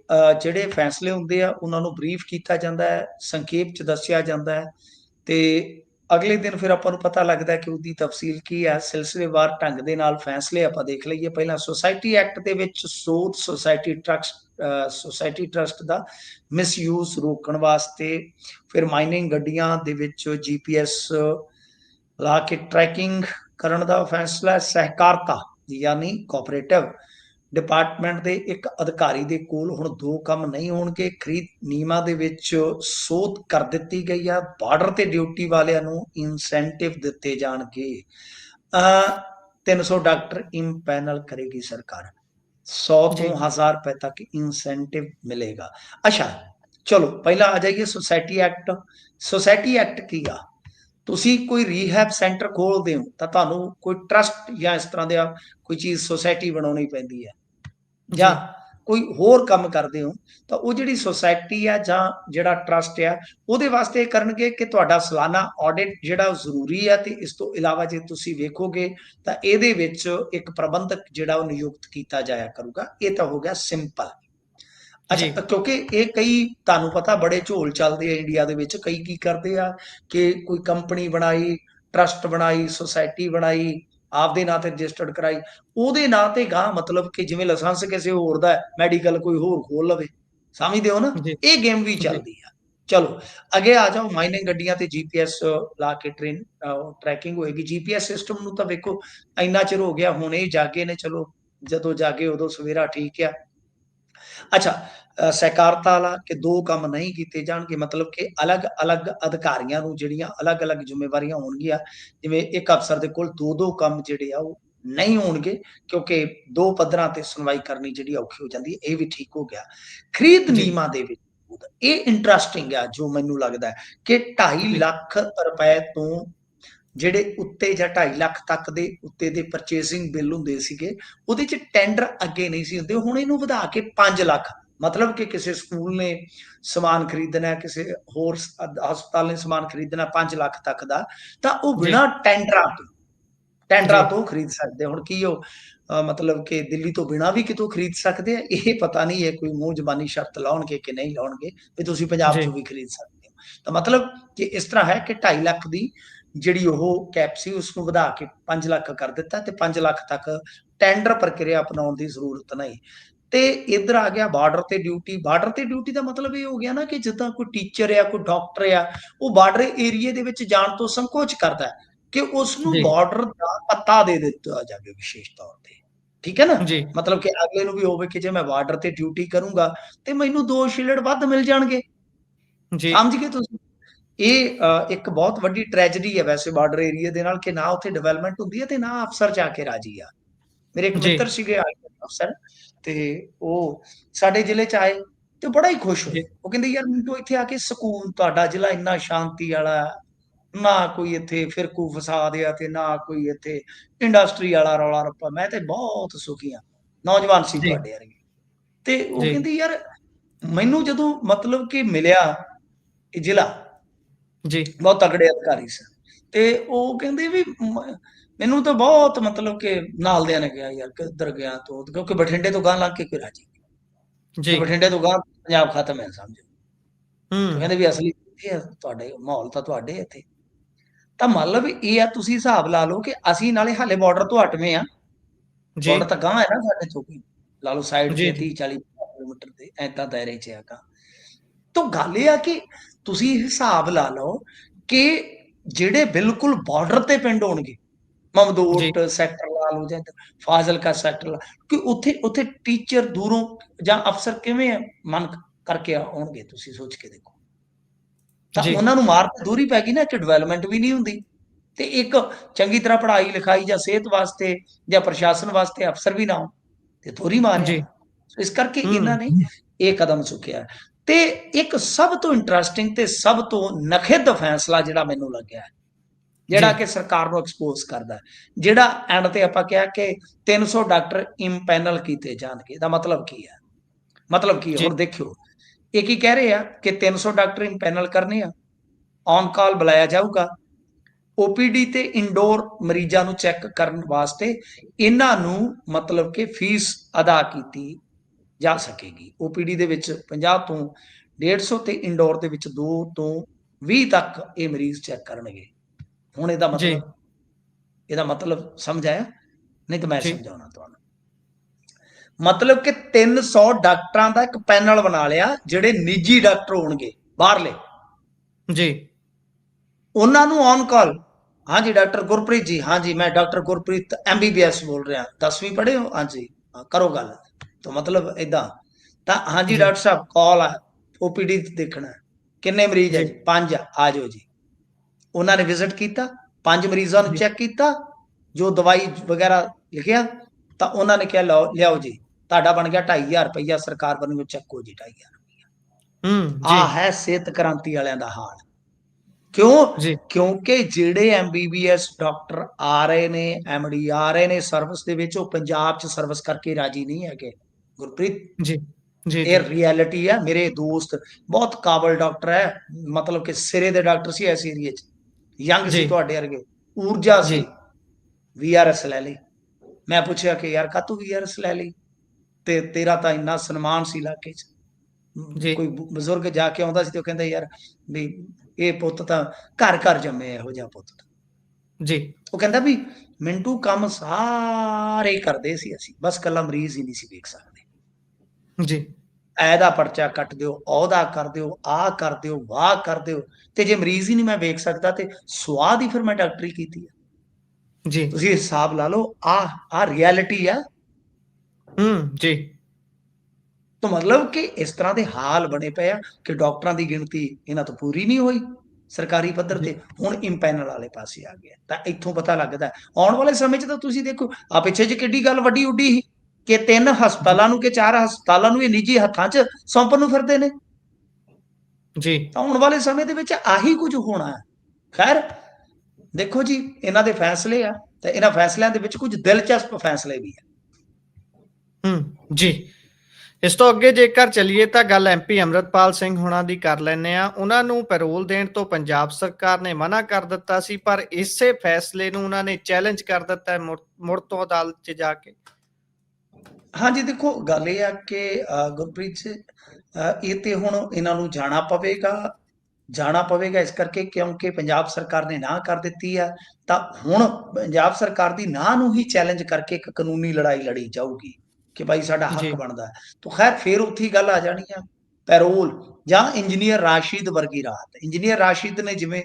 ਜਿਹੜੇ ਫੈਸਲੇ ਹੁੰਦੇ ਆ, ਉਹਨਾਂ ਨੂੰ ਬਰੀਫ ਕੀਤਾ ਜਾਂਦਾ ਹੈ, ਸੰਖੇਪ ਚ ਦੱਸਿਆ ਜਾਂਦਾ ਹੈ ਤੇ ਅਗਲੇ ਦਿਨ ਫਿਰ ਆਪਾਂ ਨੂੰ ਪਤਾ ਲੱਗਦਾ ਕਿ ਉਹਦੀ ਤਫਸੀਲ ਕੀ ਹੈ। ਸਿਲਸਿਲੇਵਾਰ ਢੰਗ ਦੇ ਨਾਲ ਫੈਸਲੇ ਆਪਾਂ ਦੇਖ ਲਈਏ। ਪਹਿਲਾਂ ਸੁਸਾਇਟੀ ਐਕਟ ਦੇ ਵਿੱਚ ਸੋਧ ਸੁਸਾਇਟੀ ਟਰਸਟ ਸੁਸਾਇਟੀ ਟਰਸਟ ਦਾ ਮਿਸਯੂਜ਼ ਰੋਕਣ ਵਾਸਤੇ ਫਿਰ ਮਾਈਨਿੰਗ ਗੱਡੀਆਂ ਦੇ ਵਿੱਚ ਜੀਪੀਐਸ ਲਾ ਕੇ ਟਰੈਕਿੰਗ ਕਰਨ ਦਾ ਫੈਸਲਾ ਸਹਿਕਾਰਤਾ, ਯਾਨੀ ਕੋਆਪਰੇਟਿਵ ਡਿਪਾਰਟਮੈਂਟ ਦੇ ਇੱਕ ਅਧਿਕਾਰੀ ਦੇ ਕੋਲ ਹੁਣ ਦੋ ਕੰਮ ਨਹੀਂ ਹੋਣਗੇ। ਖਰੀਦ ਨਿਯਮਾਂ ਦੇ ਵਿੱਚ ਸੋਧ ਕਰ ਦਿੱਤੀ ਗਈ ਆ। ਬਾਰਡਰ ਤੇ ਡਿਊਟੀ ਵਾਲਿਆਂ ਨੂੰ ਇਨਸੈਂਟਿਵ ਦਿੱਤੇ ਜਾਣਗੇ। ਅ 300 ਡਾਕਟਰ ਇੰਪੈਨਲ ਕਰੇਗੀ ਸਰਕਾਰ। 100 ਜੀ। ਤੋਂ 1000 ਰੁਪਏ ਤੱਕ ਇਨਸੈਂਟਿਵ ਮਿਲੇਗਾ। ਅੱਛਾ ਚਲੋ ਪਹਿਲਾਂ ਆ ਜਾਈਏ ਸੁਸਾਇਟੀ ਐਕਟ ਸੁਸਾਇਟੀ ਐਕਟ ਕੀ ਆ? ਤੁਸੀਂ ਕੋਈ ਰੀਹੈਬ ਸੈਂਟਰ ਖੋਲਦੇ ਹੋ ਤਾਂ ਤੁਹਾਨੂੰ ਕੋਈ ਟਰਸਟ ਜਾਂ ਇਸ ਤਰ੍ਹਾਂ ਦਾ ਕੋਈ ਚੀਜ਼ ਸੁਸਾਇਟੀ ਬਣਾਉਣੀ ਪੈਂਦੀ ਹੈ। ਜਾਂ। ਕੋਈ ਹੋਰ ਕੰਮ ਕਰਦੇ ਹੋ ਤਾਂ ਉਹ ਜਿਹੜੀ ਸੁਸਾਇਟੀ ਆ ਜਾਂ ਜਿਹੜਾ ਟਰਸਟ ਆ ਉਹਦੇ ਵਾਸਤੇ ਇਹ ਕਰਨਗੇ ਕਿ ਤੁਹਾਡਾ ਸਾਲਾਨਾ ਆਡਿਟ ਜਿਹੜਾ ਜ਼ਰੂਰੀ ਆ ਤੇ ਇਸ ਤੋਂ ਇਲਾਵਾ ਜੇ ਤੁਸੀਂ ਵੇਖੋਗੇ ਤਾਂ ਇਹਦੇ ਵਿੱਚ ਇੱਕ ਪ੍ਰਬੰਧਕ ਜਿਹੜਾ ਉਹ ਨਿਯੁਕਤ ਕੀਤਾ ਜਾਇਆ ਕਰੂਗਾ। ਇਹ ਤਾਂ ਹੋ ਗਿਆ ਸਿੰਪਲ ਜੀ। ਅੱਛਾ ਕਿਉਂਕਿ ਇਹ ਕਈ ਤੁਹਾਨੂੰ ਪਤਾ ਬੜੇ ਝੋਲ ਚੱਲਦੇ ਆ ਇੰਡੀਆ ਦੇ ਵਿੱਚ ਕਈ ਕੀ ਕਰਦੇ ਆ ਕਿ ਕੋਈ ਕੰਪਨੀ ਬਣਾਈ ਟਰਸਟ ਬਣਾਈ ਸੁਸਾਇਟੀ ਬਣਾਈ ਆਪਦੇ ਨਾਂ ਤੇ ਰਜਿਸਟਰਡ ਕਰਾਈ। ਉਹਦੇ ਨਾਂ ਤੇ ਗਾਂ ਮਤਲਬ ਕਿ ਜਿਵੇਂ ਲਾਇਸੈਂਸ ਕਿਸੇ ਹੋਰ ਦਾ ਮੈਡੀਕਲ ਕੋਈ ਹੋਰ ਖੋਲ ਲਵੇ ਸਮਝਦੇ ਹੋ ਨਾ? ਇਹ ਗੇਮ ਵੀ ਚੱਲਦੀ ਆ। ਚਲੋ ਅੱਗੇ ਆ ਜਾਓ ਮਾਈਨਿੰਗ ਗੱਡੀਆਂ ਤੇ ਜੀਪੀਐਸ ਲਾ ਕੇ ਟ੍ਰੇਨ ਟਰੈਕਿੰਗ ਹੋਏਗੀ। ਜੀਪੀਐਸ ਸਿਸਟਮ ਨੂੰ ਤਾਂ ਵੇਖੋ ਇੰਨਾ ਚਿਰ ਹੋ ਗਿਆ ਹੁਣ ਇਹ ਜਾਗੇ ਨੇ ਚਲੋ ਜਦੋਂ ਜਾਗੇ ਉਦੋਂ ਸਵੇਰਾ ਠੀਕ ਆ। ਅੱਛਾ ਸਹਿਕਾਰਤਾ ਵਾਲਾ ਕਿ ਦੋ ਕੰਮ ਨਹੀਂ ਕੀਤੇ ਜਾਣਗੇ ਮਤਲਬ ਕਿ ਅਲੱਗ-ਅਲੱਗ ਅਧਿਕਾਰੀਆਂ ਨੂੰ ਜਿਹੜੀਆਂ ਅਲੱਗ-ਅਲੱਗ ਜ਼ਿੰਮੇਵਾਰੀਆਂ ਹੋਣਗੀਆਂ ਜਿਵੇਂ ਇੱਕ ਅਫਸਰ ਦੇ ਕੋਲ ਦੋ ਦੋ ਕੰਮ ਜਿਹੜੇ ਆ ਉਹ ਨਹੀਂ ਹੋਣਗੇ ਕਿਉਂਕਿ ਦੋ ਪੱਧਰਾਂ ਤੇ ਸੁਣਵਾਈ ਕਰਨੀ ਜਿਹੜੀ ਔਖੀ ਹੋ ਜਾਂਦੀ ਹੈ ਇਹ ਵੀ ਠੀਕ ਹੋ ਗਿਆ ਖਰੀਦ। ਨਿਯਮਾਂ ਦੇ ਵਿੱਚ ਇਹ ਇੰਟਰਸਟਿੰਗ ਆ ਜੋ ਮੈਨੂੰ ਲੱਗਦਾ ਹੈ ਕਿ 2.5 ਜੀ। ਲੱਖ ਰੁਪਏ ਤੋਂ ਜਿਹੜੇ ਉੱਤੇ ਜਾਂ 2.5 ਲੱਖ ਤੱਕ ਦੇ ਉੱਤੇ ਦੇ ਪਰਚੇਸਿੰਗ ਬਿੱਲ ਹੁੰਦੇ ਸੀਗੇ ਉਹਦੇ ਚ ਟੈਂਡਰ ਅੱਗੇ ਨਹੀਂ ਸੀ ਹੁੰਦੇ ਹੁਣ ਇਹਨੂੰ ਵਧਾ ਕੇ 5 ਲੱਖ ਮਤਲਬ ਕਿ ਕਿਸੇ ਸਕੂਲ ਨੇ ਸਮਾਨ ਖਰੀਦਣਾ ਕਿਸੇ ਹੋਰ ਹਸਪਤਾਲ ਨੇ ਸਮਾਨ ਖਰੀਦਣਾ 5 ਲੱਖ ਤੱਕ ਦਾ ਤਾਂ ਉਹ। ਬਿਨਾਂ ਟੈਂਡਰਾਂ ਤੋਂ ਟੈਂਡਰਾਂ। ਤੋਂ ਖਰੀਦ ਸਕਦੇ ਹੁਣ ਕੀ ਉਹ ਮਤਲਬ ਕਿ ਦਿੱਲੀ ਤੋਂ ਬਿਨਾਂ ਵੀ ਕਿਤੋਂ ਖਰੀਦ ਸਕਦੇ ਆ ਇਹ ਪਤਾ ਨਹੀਂ ਹੈ ਕੋਈ ਮੂੰਹ ਜ਼ਬਾਨੀ ਸ਼ਰਤ ਲਾਉਣਗੇ ਕਿ ਨਹੀਂ ਲਾਉਣਗੇ ਵੀ ਤੁਸੀਂ ਪੰਜਾਬ। ਚੋਂ ਵੀ ਖਰੀਦ ਸਕਦੇ ਹੋ ਤਾਂ ਮਤਲਬ ਕਿ ਇਸ ਤਰ੍ਹਾਂ ਹੈ ਕਿ 2.5 ਲੱਖ ਦੀ ਜਿਹੜੀ ਉਹ ਕੈਪ ਸੀ ਉਸ ਨੂੰ ਵਧਾ ਕੇ 5 ਲੱਖ ਕਰ ਦਿੱਤਾ ਤੇ 5 ਲੱਖ ਤੱਕ ਟੈਂਡਰ ਪ੍ਰਕਿਰਿਆ ਅਪਣਾਉਣ ਦੀ ਜ਼ਰੂਰਤ ਨਹੀਂ ਤੇ ਇੱਧਰ ਆ ਗਿਆ ਬਾਰਡਰ ਤੇ ਡਿਊਟੀ। ਬਾਰਡਰ ਤੇ ਡਿਊਟੀ ਦਾ ਮਤਲਬ ਇਹ ਹੋ ਗਿਆ ਨਾ ਕਿ ਜਿੱਦਾਂ ਕੋਈ ਟੀਚਰ ਆ ਕੋਈ ਡਾਕਟਰ ਆ ਉਹ ਬਾਰਡਰ ਏਰੀਏ ਦੇ ਵਿੱਚ ਜਾਣ ਤੋਂ ਸੰਕੋਚ ਕਰਦਾ ਹੈ ਕਿ ਉਸ ਨੂੰ। ਬਾਰਡਰ ਦਾ ਪਤਾ ਦੇ ਦਿੱਤਾ ਜਾਵੇ ਵਿਸ਼ੇਸ਼ ਤੌਰ ਤੇ। ਠੀਕ ਹੈ ਨਾ? ਮਤਲਬ ਕਿ ਅਗਲੇ ਨੂੰ ਵੀ ਹੋਵੇ ਕਿ ਜੇ ਮੈਂ ਬਾਰਡਰ ਤੇ ਡਿਊਟੀ ਕਰੂੰਗਾ ਤੇ ਮੈਨੂੰ ਦੋ ਸ਼ਿਲਡ ਵੱਧ ਮਿਲ ਜਾਣਗੇ। ਜੀ। ਸਮਝ ਗਏ ਤੁਸੀਂ? ਇਹ ਇੱਕ ਬਹੁਤ ਵੱਡੀ ਟ੍ਰੈਜੇਡੀ ਹੈ ਵੈਸੇ ਬਾਰਡਰ ਏਰੀਆ ਦੇ ਨਾਲ ਕਿ ਨਾ ਉੱਥੇ ਡਿਵੈਲਪਮੈਂਟ ਹੁੰਦੀ ਹੈ ਤੇ ਨਾ ਅਫਸਰ ਜਾ ਕੇ ਰਾਜੀ ਆ। ਮੇਰੇ ਇੱਕ। ਮਿੱਤਰ ਸੀਗੇ ਅਫਸਰ। ਤੇ ਉਹ ਸਾਡੇ ਜ਼ਿਲ੍ਹੇ ਚ ਆਏ ਤੇ ਬੜਾ ਹੀ ਖੁਸ਼ ਹੋਏ। ਉਹ ਕਹਿੰਦੇ ਯਾਰ ਮੈਨੂੰ ਇੱਥੇ ਆ ਕੇ ਸਕੂਨ ਤੁਹਾਡਾ ਜ਼ਿਲ੍ਹਾ ਇੰਨਾ ਸ਼ਾਂਤੀ ਵਾਲਾ। ਨਾ ਕੋਈ ਇੱਥੇ ਫਿਰਕੂ ਫਸਾਦ ਆ ਤੇ ਨਾ ਕੋਈ ਇੱਥੇ ਇੰਡਸਟਰੀ ਵਾਲਾ ਰੌਲਾ ਰੱਪਾ ਮੈਂ ਤੇ ਬਹੁਤ ਸੁਖੀ ਆ ਨੌਜਵਾਨ ਸੀ। ਤੁਹਾਡੇ ਵਰਗੇ ਤੇ ਉਹ। ਕਹਿੰਦੀ ਯਾਰ ਮੈਨੂੰ ਜਦੋਂ ਮਤਲਬ ਕਿ ਮਿਲਿਆ ਇਹ ਜ਼ਿਲ੍ਹਾ ਜੀ ਬਹੁਤ ਤਗੜੇ ਅਧਿਕਾਰੀ ਸਨ ਤੇ ਉਹ ਕਹਿੰਦੇ ਵੀ ਮੈਨੂੰ ਤਾਂ ਬਹੁਤ ਮਤਲਬ ਕਿ ਨਾਲ ਦਿਆਂ ਨੇ ਕਿਹਾ ਯਾਰ ਕਿੱਧਰ ਗਿਆ ਤੂੰ ਕਿਉਂਕਿ ਬਠਿੰਡੇ ਤੋਂ ਗਾਂ ਲੰਘ ਕੇ ਕੋਈ ਰਾਜੀ। ਜੀ। ਬਠਿੰਡੇ ਤੋਂ ਗਾਂ ਪੰਜਾਬ ਖਤਮ ਹੈ ਸਮਝੋ? ਹੂੰ। ਕਹਿੰਦੇ ਵੀ ਅਸਲੀ ਇੱਥੇ ਆ ਤੁਹਾਡੇ ਮਾਹੌਲ ਤਾਂ ਤੁਹਾਡੇ ਇੱਥੇ। ਤਾਂ ਮਤਲਬ ਇਹ ਆ ਤੁਸੀਂ ਹਿਸਾਬ ਲਾ ਲਓ ਕਿ ਅਸੀਂ ਨਾਲੇ ਹਾਲੇ ਬਾਰਡਰ ਤੋਂ ਹਟਵੇਂ ਆ। ਜੀ। ਬਾਰਡਰ ਤਾਂ ਗਾਂ ਹੈ ਨਾ ਸਾਡੇ ਤੋਂ ਕੋਈ ਲਾ ਲਓ ਸਾਈਡ ਤੇ 30 40 ਕਿਲੋਮੀਟਰ ਦੇ ਐਦਾਂ ਦਾਇਰੇ 'ਚ ਹੈਗਾ ਤਾਂ ਗੱਲ ਇਹ ਆ ਕਿ ਤੁਸੀਂ ਹਿਸਾਬ ਲਾ ਲਓ ਕਿ ਜਿਹੜੇ ਬਿਲਕੁਲ ਬਾਰਡਰ ਤੇ ਪਿੰਡ ਹੋਣਗੇ ਮਮਦੋਟ ਸੈਕਟਰ ਲਾ ਲਓ ਜਾਂ ਇੱਧਰ ਫਾਜ਼ਿਲਕਾ ਸੈਕਟਰ ਲਾ ਕਿ ਉੱਥੇ ਉੱਥੇ ਟੀਚਰ ਦੂਰੋਂ ਜਾਂ ਅਫਸਰ ਕਿਵੇਂ ਮਨ ਕਰਕੇ ਆਉਣਗੇ ਤੁਸੀਂ ਸੋਚ ਕੇ ਦੇਖੋ। ਤਾਂ। ਉਹਨਾਂ ਨੂੰ ਮਾਰ ਤਾਂ ਦੂਰੀ ਪੈ ਗਈ ਨਾ ਕਿ ਡਿਵੈਲਪਮੈਂਟ ਵੀ ਨਹੀਂ ਹੁੰਦੀ। ਤੇ ਇੱਕ ਚੰਗੀ ਤਰ੍ਹਾਂ ਪੜ੍ਹਾਈ ਲਿਖਾਈ ਜਾਂ ਸਿਹਤ ਵਾਸਤੇ ਜਾਂ ਪ੍ਰਸ਼ਾਸਨ ਵਾਸਤੇ ਅਫਸਰ ਵੀ ਨਾ ਹੋਣ ਤੇ ਥੋੜੀ ਮਾਰ ਜੀ। ਇਸ ਕਰਕੇ ਹੂੰ। ਇਹਨਾਂ ਨੇ ਇਹ ਕਦਮ ਚੁੱਕਿਆ। ਤੇ ਇੱਕ ਸਭ ਤੋਂ ਇੰਟਰਸਟਿੰਗ ਤੇ ਸਭ ਤੋਂ ਨਖਿੱਧ ਫੈਸਲਾ ਜਿਹੜਾ ਮੈਨੂੰ ਲੱਗਿਆ ਹੈ, ਜਿਹੜਾ। ਕਿ ਸਰਕਾਰ ਨੂੰ ਐਕਸਪੋਜ਼ ਕਰਦਾ ਜਿਹੜਾ ਐਂਡ ਤੇ ਆਪਾਂ ਕਿਹਾ ਕਿ 300 ਡਾਕਟਰ ਇੰਪੈਨਲ ਕੀਤੇ ਜਾਣਗੇ ਦਾ ਮਤਲਬ ਕੀ ਹੈ? ਮਤਲਬ ਕੀ ਹੈ। ਹੁਣ ਦੇਖਿਓ। ਇਹ ਕੀ ਕਹਿ ਰਹੇ ਆ ਕਿ 300 ਡਾਕਟਰ ਇੰਪੈਨਲ ਕਰਨੇ ਆ? ਔਨ ਕਾਲ ਬੁਲਾਇਆ ਜਾਊਗਾ। ਓਪੀਡੀ ਤੇ ਇੰਡੋਰ ਮਰੀਜ਼ਾਂ ਨੂੰ ਚੈੱਕ ਕਰਨ ਵਾਸਤੇ ਇਹਨਾਂ ਨੂੰ ਮਤਲਬ ਕਿ ਫੀਸ ਅਦਾ ਕੀਤੀ ਜਾ ਸਕੇਗੀ। ਓਪੀਡੀ ਦੇ ਵਿੱਚ 50 ਤੋਂ 150 ਤੇ ਇੰਡੋਰ ਦੇ ਵਿੱਚ 2 ਤੋਂ 20 ਤੱਕ ਇਹ ਮਰੀਜ਼ ਚੈੱਕ ਕਰਨਗੇ। ਹੁਣ ਇਹਦਾ। ਮਤਲਬ ਇਹਦਾ ਮਤਲਬ ਸਮਝ ਆਇਆ? ਨਹੀਂ ਤਾਂ ਮੈਂ। ਸਮਝਾਉਣਾ ਤੁਹਾਨੂੰ। ਮਤਲਬ ਕਿ 300 ਡਾਕਟਰਾਂ ਦਾ ਇੱਕ ਪੈਨਲ ਬਣਾ ਲਿਆ ਜਿਹੜੇ ਨਿੱਜੀ ਡਾਕਟਰ ਹੋਣਗੇ ਬਾਹਰਲੇ। ਜੀ। ਉਹਨਾਂ ਨੂੰ ਔਨ ਕਾਲ ਹਾਂਜੀ ਡਾਕਟਰ ਗੁਰਪ੍ਰੀਤ ਜੀ ਹਾਂਜੀ ਮੈਂ ਡਾਕਟਰ ਗੁਰਪ੍ਰੀਤ ਐਮਬੀਬੀਐਸ ਬੋਲ ਰਿਹਾ। 10ਵੀਂ ਪੜ੍ਹੇ ਹੋ? ਹਾਂਜੀ ਕਰੋ ਗੱਲ। ਤਾਂ ਮਤਲਬ ਇਦਾਂ ਤਾਂ ਹਾਂਜੀ। ਡਾਕਟਰ ਸਾਹਿਬ ਕਾਲ ਆ। ਓਪੀਡੀ ਦੇਖਣਾ। ਕਿੰਨੇ ਮਰੀਜ਼ ਹੈ ਪੰਜ ਆ ਜਾਓ ਜੀ। ਉਹਨਾਂ ਨੇ ਵਿਜ਼ਿਟ ਕੀਤਾ ਪੰਜ ਮਰੀਜ਼ਾਂ ਨੂੰ। ਚੈੱਕ ਕੀਤਾ ਜੋ ਦਵਾਈ ਵਗੈਰਾ ਲਿਖਿਆ ਤਾਂ ਉਹਨਾਂ ਨੇ ਕਿਹਾ ਲਓ ਲਿਆਓ ਜੀ ਤੁਹਾਡਾ ਬਣ ਗਿਆ 2500 ਰੁਪਈਆ ਸਰਕਾਰ ਵੱਲੋਂ ਚੱਕੋ ਜੀ 2500 ਹੂੰ ਆ ਹੈ ਸਿਹਤ ਕ੍ਰਾਂਤੀ ਵਾਲਿਆਂ ਦਾ ਹਾਲ। ਕਿਉਂ? ਕਿਉਂਕਿ ਜਿਹੜੇ ਐਮਬੀਬੀਐਸ ਡਾਕਟਰ ਆ ਰਹੇ ਨੇ ਐਮਡੀ ਆ ਰਹੇ ਨੇ ਸਰਵਿਸ ਦੇ ਵਿੱਚ ਉਹ ਪੰਜਾਬ 'ਚ ਸਰਵਿਸ ਕਰਕੇ ਰਾਜੀ ਨਹੀਂ ਹੈਗੇ। ਗੁਰਪ੍ਰੀਤ? ਜੀ ਜੀ ਇਹ ਰਿਐਲਿਟੀ ਹੈ ਮੇਰੇ ਦੋਸਤ ਬਹੁਤ ਕਾਬਲ ਡਾਕਟਰ ਹੈ। ਮਤਲਬ ਕਿ ਸਿਰੇ ਦੇ ਡਾਕਟਰ ਸੀ ਇਸ ਏਰੀਏ 'ਚ। ਯੰਗ ਸੀ ਜੀ। ਤੁਹਾਡੇ ਵਰਗੇ ਊਰਜਾ ਸੀ। ਵੀਆਰਐਸ ਲੈ ਲਈ ਮੈਂ ਪੁੱਛਿਆ ਕਿ ਯਾਰ ਕਾਤੋਂ ਵੀਆਰਐਸ ਲੈ ਲਈ ਤੇ ਤੇਰਾ ਤਾਂ ਇੰਨਾ ਸਨਮਾਨ ਸੀ ਇਲਾਕੇ 'ਚ ਜੀ। ਕੋਈ ਬਜ਼ੁਰਗ ਜਾ ਕੇ ਆਉਂਦਾ ਸੀ ਤੇ ਉਹ ਕਹਿੰਦਾ ਯਾਰ ਵੀ ਇਹ ਪੁੱਤ ਤਾਂ ਘਰ ਘਰ ਜੰਮੇ ਇਹੋ ਜਿਹਾ ਪੁੱਤ। ਜੀ ਉਹ ਕਹਿੰਦਾ ਵੀ ਮਿੰਟੂ ਕੰਮ ਸਾਰੇ ਕਰਦੇ ਸੀ ਅਸੀਂ ਬਸ ਕੱਲਾ ਮਰੀਜ਼ ਹੀ ਨਹੀਂ ਸੀ ਵੇਖ ਸਕਦੇ ਜੀ ਐਦਾ ਪਰਚਾ ਕੱਟ ਦਿਓ ਉਹਦਾ ਕਰ ਦਿਓ ਆਹ ਕਰ ਦਿਓ ਵਾਹ ਕਰ ਦਿਓ। ਤੇ ਜੇ ਮਰੀਜ਼ ਹੀ ਨਹੀਂ ਮੈਂ ਵੇਖ ਸਕਦਾ ਤੇ ਸਵਾਦ ਹੀ ਫਿਰ ਮੈਂ ਡਾਕਟਰੀ ਕੀਤੀ ਹੈ ਜੀ। ਤੁਸੀਂ ਹਿਸਾਬ ਲਾ ਲਓ ਆ ਆ ਰਿਐਲਿਟੀ ਆ। ਹੂੰ ਜੀ। ਤਾਂ ਮਤਲਬ ਕਿ ਇਸ ਤਰ੍ਹਾਂ ਦੇ ਹਾਲ ਬਣੇ ਪਏ ਆ ਕਿ ਡਾਕਟਰਾਂ ਦੀ ਗਿਣਤੀ ਇਹਨਾਂ ਤੋਂ ਪੂਰੀ ਨਹੀਂ ਹੋਈ ਸਰਕਾਰੀ ਪੱਧਰ ਤੇ ਹੁਣ ਇੰਪੈਨਲ ਵਾਲੇ ਪਾਸੇ ਆ ਗਿਆ ਤਾਂ ਇੱਥੋਂ ਪਤਾ ਲੱਗਦਾ। ਆਉਣ ਵਾਲੇ ਸਮੇਂ 'ਚ ਤਾਂ ਤੁਸੀਂ ਦੇਖੋ ਆ ਪਿੱਛੇ ਜੇ ਕਿੱਡੀ ਗੱਲ ਵੱਡੀ ਉੱਡੀ ਸੀ। ਕਿ ਤਿੰਨ ਹਸਪਤਾਲਾਂ ਨੂੰ ਕਿ ਚਾਰ ਹਸਪਤਾਲਾਂ ਨੂੰ ਇਹ ਨਿੱਜੀ ਹੱਥਾਂ 'ਚ ਸੌਂਪਣ ਨੂੰ ਫਿਰਦੇ ਨੇ। ਜੀ। ਤਾਂ ਆਉਣ ਵਾਲੇ ਸਮੇਂ ਦੇ ਵਿੱਚ ਆਹੀ ਕੁਝ ਹੋਣਾ ਹੈ। ਖੈਰ ਦੇਖੋ ਜੀ ਇਹਨਾਂ ਦੇ ਫੈਸਲੇ ਆ ਤੇ ਇਹਨਾਂ ਫੈਸਲਿਆਂ ਦੇ ਵਿੱਚ ਕੁਝ ਦਿਲਚਸਪ ਫੈਸਲੇ ਵੀ ਆ। ਹੂੰ ਜੀ। ਇਸ ਤੋਂ ਅੱਗੇ ਜੇਕਰ ਚੱਲੀਏ ਤਾਂ ਗੱਲ ਐਮਪੀ ਅਮਰਤਪਾਲ ਸਿੰਘ ਹੁਣਾਂ ਦੀ ਕਰ ਲੈਨੇ ਆ ਉਹਨਾਂ ਨੂੰ ਪੈਰੋਲ ਦੇਣ ਤੋਂ ਪੰਜਾਬ ਸਰਕਾਰ ਨੇ ਮਨਾ ਕਰ ਦਿੱਤਾ ਸੀ ਪਰ ਇਸੇ ਫੈਸਲੇ ਨੂੰ ਉਹਨਾਂ ਨੇ ਚੈਲੰਜ ਕਰ ਦਿੱਤਾ ਮੁੜ ਤੋਂ ਅਦਾਲਤ 'ਚ ਜਾ ਕੇ। ਹਾਂਜੀ ਦੇਖੋ ਗੱਲ ਇਹ ਆ ਕਿ ਗੁਰਪ੍ਰੀਤ ਜੀ ਅ, ਇਹ ਤੇ ਹੁਣ ਇਹਨਾਂ ਨੂੰ ਜਾਣਾ ਪਵੇਗਾ ਜਾਣਾ ਪਵੇਗਾ ਇਸ ਕਰਕੇ ਕਿਉਂਕਿ ਪੰਜਾਬ ਸਰਕਾਰ ਨੇ ਨਾ ਕਰ ਦਿੱਤੀ ਆ ਤਾਂ ਹੁਣ ਪੰਜਾਬ ਸਰਕਾਰ ਦੀ ਨਾ ਨੂੰ ਹੀ ਚੈਲੰਜ ਕਰਕੇ ਇੱਕ ਕਾਨੂੰਨੀ ਲੜਾਈ ਲੜੀ ਜਾਊਗੀ ਕਿ ਭਾਈ ਸਾਡਾ ਜੀ। ਹੱਕ ਬਣਦਾ। ਹੈ ਤਾਂ ਖੈਰ ਫੇਰ ਉੱਥੀ ਗੱਲ ਆ ਜਾਣੀ ਆ ਪੈਰੋਲ ਜਾਂ ਇੰਜੀਨੀਅਰ ਰਾਸ਼ਿਦ ਵਰਗੀ ਰਾਹਤ ਇੰਜੀਨੀਅਰ ਰਾਸ਼ਿਦ ਨੇ ਜਿਵੇਂ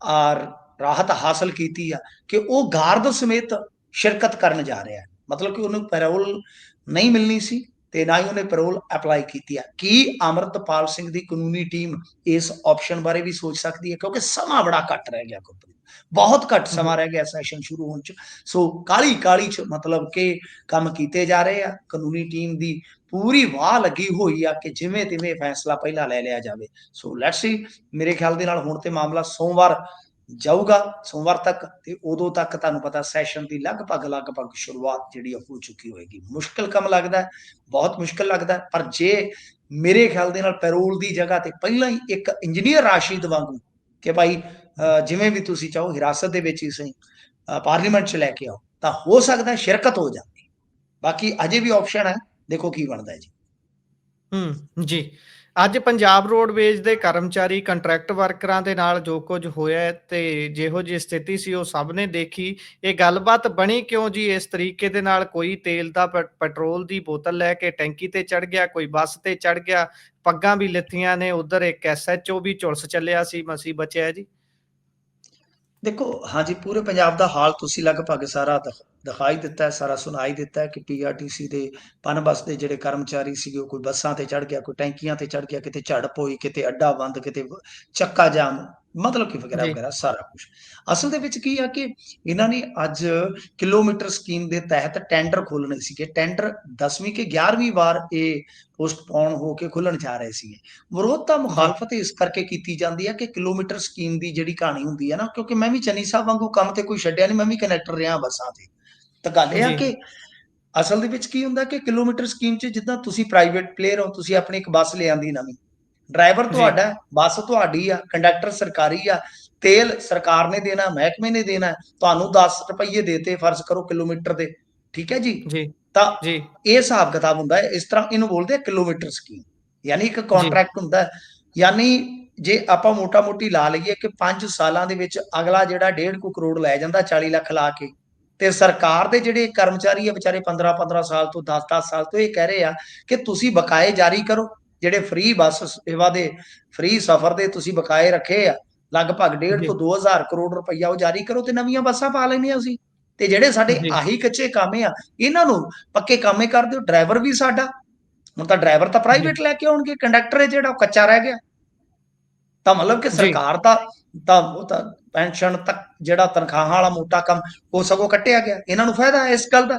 ਆ ਰਾਹਤ ਹਾਸਲ ਕੀਤੀ ਆ ਕਿ ਉਹ ਗਾਰਦ ਸਮੇਤ ਸ਼ਿਰਕਤ ਕਰਨ ਜਾ ਰਿਹਾ। ਹੈ ਮਤਲਬ ਕਿ ਉਹਨੂੰ ਪੈਰੋਲ ਨਹੀਂ ਮਿਲਣੀ ਸੀ ਤੇ ਨਾ ਹੀ ਉਹਨੇ ਪੈਰੋਲ ਅਪਲਾਈ ਕੀਤੀ ਆ। ਕੀ ਅਮਰਤਪਾਲ ਸਿੰਘ ਦੀ ਕਾਨੂੰਨੀ ਟੀਮ ਇਸ ਆਪਸ਼ਨ ਬਾਰੇ ਵੀ ਸੋਚ ਸਕਦੀ ਹੈ? ਕਿਉਂਕਿ ਸਮਾਂ ਬੜਾ ਘੱਟ ਰਹਿ ਗਿਆ ਗੁਰਪ੍ਰੀਤ। ਬਹੁਤ ਘੱਟ ਸਮਾਂ ਰਹਿ ਗਿਆ ਸੈਸ਼ਨ ਸ਼ੁਰੂ ਹੋਣ ਚ। ਸੋ ਕਾਲੀ ਕਾਲੀ ਚ ਮਤਲਬ ਕਿ ਕੰਮ ਕੀਤੇ ਜਾ ਰਹੇ ਆ। ਕਾਨੂੰਨੀ ਟੀਮ ਦੀ ਪੂਰੀ ਵਾਹ ਲੱਗੀ ਹੋਈ ਆ ਕਿ ਜਿਵੇਂ ਤਿਵੇਂ ਫੈਸਲਾ ਪਹਿਲਾਂ ਲੈ ਲਿਆ ਜਾਵੇ। ਸੋ ਲੈਟਸ ਸੀ ਮੇਰੇ ਖਿਆਲ ਦੇ ਨਾਲ ਹੁਣ ਤੇ ਮਾਮਲਾ ਸੋਮਵਾਰ ਜਾਊਗਾ ਸੋਮਵਾਰ ਤੱਕ ਤੇ ਉਦੋਂ ਤੱਕ ਤੁਹਾਨੂੰ ਪਤਾ ਸੈਸ਼ਨ ਦੀ ਲਗਭਗ ਲਗਭਗ ਸ਼ੁਰੂਆਤ ਜਿਹੜੀ ਹੋ ਚੁੱਕੀ ਹੋਏਗੀ। ਮੁਸ਼ਕਲ ਕੰਮ ਲੱਗਦਾ ਹੈ ਬਹੁਤ ਮੁਸ਼ਕਲ ਲੱਗਦਾ ਪਰ ਜੇ ਮੇਰੇ ਖਿਆਲ ਦੇ ਨਾਲ ਪੈਰੋਲ ਦੀ ਜਗ੍ਹਾ ਤੇ ਪਹਿਲਾਂ ਹੀ ਇੱਕ ਇੰਜੀਨੀਅਰ ਰਾਸ਼ਿਦ ਵਾਂਗੂ ਕਿ ਭਾਈ ਅਹ, ਜਿਵੇਂ ਵੀ ਤੁਸੀਂ ਚਾਹੋ ਹਿਰਾਸਤ ਦੇ ਵਿੱਚ ਹੀ ਸਹੀ ਪਾਰਲੀਮੈਂਟ 'ਚ ਲੈ ਕੇ ਆਓ ਤਾਂ ਹੋ ਸਕਦਾ ਸ਼ਿਰਕਤ ਹੋ ਜਾਂਦੀ। ਬਾਕੀ ਅਜੇ ਵੀ ਆਪਸ਼ਨ ਹੈ ਦੇਖੋ ਕੀ ਬਣਦਾ ਹੈ ਜੀ। ਹੂੰ ਜੀ। ਅੱਜ ਪੰਜਾਬ ਰੋਡਵੇਜ਼ ਦੇ ਕਰਮਚਾਰੀ ਕੰਟਰੈਕਟ ਵਰਕਰਾਂ ਦੇ ਨਾਲ ਜੋ ਕੁਝ ਹੋਇਆ ਹੈ ਤੇ ਜਿਹੋ ਜਿਹੀ ਸਥਿਤੀ ਸੀ, ਉਹ ਸਭ ਨੇ ਦੇਖੀ। ਇਹ ਗੱਲਬਾਤ ਬਣੀ ਕਿਉਂ ਜੀ? ਇਸ ਤਰੀਕੇ ਦੇ ਨਾਲ ਕੋਈ ਤੇਲ ਦਾ ਪ- ਪੈਟਰੋਲ ਦੀ ਬੋਤਲ ਲੈ ਕੇ ਟੈਂਕੀ ਤੇ ਚੜ ਗਿਆ, ਕੋਈ ਬੱਸ ਤੇ ਚੜ ਗਿਆ, ਪੱਗਾਂ ਵੀ ਲਿੱਥੀਆਂ ਨੇ, ਉਧਰ ਇੱਕ ਐਸਐਚਓ ਵੀ ਝੁਲਸ ਚੱਲਿਆ ਸੀ ਮਸੀ ਬਚਿਆ ਜੀ। ਦੇਖੋ ਹਾਂਜੀ ਪੂਰੇ ਪੰਜਾਬ ਦਾ ਹਾਲ ਤੁਸੀਂ ਲਗਭਗ ਸਾਰਾ ਦਿਖਾਈ ਦਿੱਤਾ ਹੈ, ਸਾਰਾ ਸੁਣਾਈ ਦਿੱਤਾ ਹੈ ਕਿ ਪੀਆਰਟੀਸੀ ਦੇ ਪਨ ਬੱਸ ਦੇ ਜਿਹੜੇ ਕਰਮਚਾਰੀ ਸੀਗੇ, ਉਹ ਕੋਈ ਬੱਸਾਂ ਤੇ ਚੜ ਗਿਆ, ਕੋਈ ਟੈਂਕੀਆਂ ਤੇ ਚੜ ਗਿਆ, ਕਿਤੇ ਝੜਪ ਹੋਈ, ਕਿਤੇ ਅੱਡਾ ਬੰਦ, ਕਿਤੇ ਚੱਕਾ ਜਾਮ। ਮਤਲਬ ਕਿ ਵਗੈਰਾ। ਵਗੈਰਾ ਸਾਰਾ ਕੁਝ ਅਸਲ ਦੇ ਵਿੱਚ ਕੀ ਆ ਕਿ ਇਹਨਾਂ ਨੇ ਅੱਜ ਕਿਲੋਮੀਟਰ ਸਕੀਮ ਦੇ ਤਹਿਤ ਟੈਂਡਰ ਖੋਲਣੇ ਸੀਗੇ। ਟੈਂਡਰ 10ਵੀਂ ਕਿ 11ਵੀਂ ਵਾਰ ਇਹ ਪੋਸਟਪੋਨ ਹੋ ਕੇ ਖੁੱਲਣ ਜਾ ਰਹੇ ਸੀਗੇ। ਵਿਰੋਧਤਾ ਮੁਖਾਲਫਤ ਇਸ ਕਰਕੇ ਕੀਤੀ ਜਾਂਦੀ ਹੈ ਕਿ ਕਿਲੋਮੀਟਰ ਸਕੀਮ ਦੀ ਜਿਹੜੀ ਕਹਾਣੀ ਹੁੰਦੀ ਹੈ ਨਾ ਕਿਉਂਕਿ ਮੈਂ ਵੀ ਚੰਨੀ ਸਾਹਿਬ ਵਾਂਗੂ ਕੰਮ ਤੇ ਕੋਈ ਛੱਡਿਆ ਨਹੀਂ ਮੈਂ ਵੀ ਕਨੈਕਟਰ ਰਿਹਾ ਬੱਸਾਂ ਤੇ। ਤਾਂ ਗੱਲ ਇਹ ਆ। ਕਿ ਅਸਲ ਦੇ ਵਿੱਚ ਕੀ ਹੁੰਦਾ ਕਿ ਕਿਲੋਮੀਟਰ ਸਕੀਮ 'ਚ ਜਿੱਦਾਂ ਤੁਸੀਂ ਪ੍ਰਾਈਵੇਟ ਪਲੇਅਰ ਹੋ ਤੁਸੀਂ ਆਪਣੀ ਇੱਕ ਬੱਸ ਲਿਆਂਦੀ ਨਵੀਂ। ਡਰਾਈਵਰ। ਤੁਹਾਡਾ ਬੱਸ ਤੁਹਾਡੀ ਆ ਕੰਡਕਟਰ ਸਰਕਾਰੀ ਆ ਤੇਲ ਸਰਕਾਰ ਨੇ ਦੇਣਾ ਮਹਿਕਮੇ ਨੇ ਦੇਣਾ ਤੁਹਾਨੂੰ 10 ਰੁਪਏ ਦੇਤੇ ਫਰਜ਼ ਕਰੋ ਕਿਲੋਮੀਟਰ ਦੇ ਠੀਕ ਹੈ ਜੀ? ਜੀ। ਤਾਂ ਜੀ। ਇਹ ਹਿਸਾਬ ਕਿਤਾਬ ਹੁੰਦਾ ਹੈ ਇਸ ਤਰ੍ਹਾਂ ਇਹਨੂੰ ਬੋਲਦੇ ਆ ਕਿਲੋਮੀਟਰ ਸਕੀਮ ਯਾਨੀ ਇੱਕ ਕੰਟਰੈਕਟ ਹੁੰਦਾ ਹੈ ਯਾਨੀ ਜੇ ਆਪਾਂ ਮੋਟਾ ਮੋਟੀ ਲਾ ਲਈਏ ਕਿ 5 ਸਾਲਾਂ ਦੇ ਵਿੱਚ ਅਗਲਾ ਜਿਹੜਾ 1.5 ਕੁ ਕਰੋੜ ਲੈ ਜਾਂਦਾ 40 ਲੱਖ ਲਾ ਕੇ ਤੇ ਸਰਕਾਰ ਦੇ ਜਿਹੜੇ ਕਰਮਚਾਰੀ ਆ ਵਿਚਾਰੇ 15 15 ਸਾਲ ਤੋਂ 10 10 ਸਾਲ ਤੋਂ ਇਹ ਕਹਿ ਰਹੇ ਆ ਕਿ ਤੁਸੀਂ ਬਕਾਏ ਜਾਰੀ ਕਰੋ ਜਿਹੜੇ ਫ੍ਰੀ ਬੱਸ ਸੇਵਾ ਦੇ ਫ੍ਰੀ ਸਫ਼ਰ ਦੇ ਤੁਸੀਂ ਬਕਾਏ ਰੱਖੇ ਆ ਲਗਭਗ 1.5 ਜੀ। ਤੋਂ 2000 ਕਰੋੜ ਰੁਪਈਆ ਉਹ ਜਾਰੀ ਕਰੋ ਤੇ ਨਵੀਆਂ ਬੱਸਾਂ ਪਾ ਲੈਂਦੇ ਆ ਅਸੀਂ ਤੇ ਜਿਹੜੇ ਸਾਡੇ। ਆਹੀ ਕੱਚੇ ਕਾਮੇ ਆ ਇਹਨਾਂ ਨੂੰ ਪੱਕੇ ਕਾਮੇ ਕਰ ਦਿਓ ਡਰਾਈਵਰ ਵੀ ਸਾਡਾ ਹੁਣ ਤਾਂ ਡਰਾਈਵਰ ਤਾਂ ਪ੍ਰਾਈਵੇਟ ਲੈ ਕੇ ਆਉਣਗੇ ਕੰਡਕਟਰ ਹੈ ਜਿਹੜਾ ਉਹ ਕੱਚਾ ਰਹਿ ਗਿਆ ਤਾਂ ਮਤਲਬ ਕਿ। ਸਰਕਾਰ ਦਾ ਤਾਂ ਉਹ ਤਾਂ ਪੈਨਸ਼ਨ ਤੱਕ ਜਿਹੜਾ ਤਨਖਾਹਾਂ ਵਾਲਾ ਮੋਟਾ ਕੰਮ ਉਹ ਸਗੋਂ ਕੱਟਿਆ ਗਿਆ ਇਹਨਾਂ ਨੂੰ ਫਾਇਦਾ ਹੈ ਇਸ ਗੱਲ ਦਾ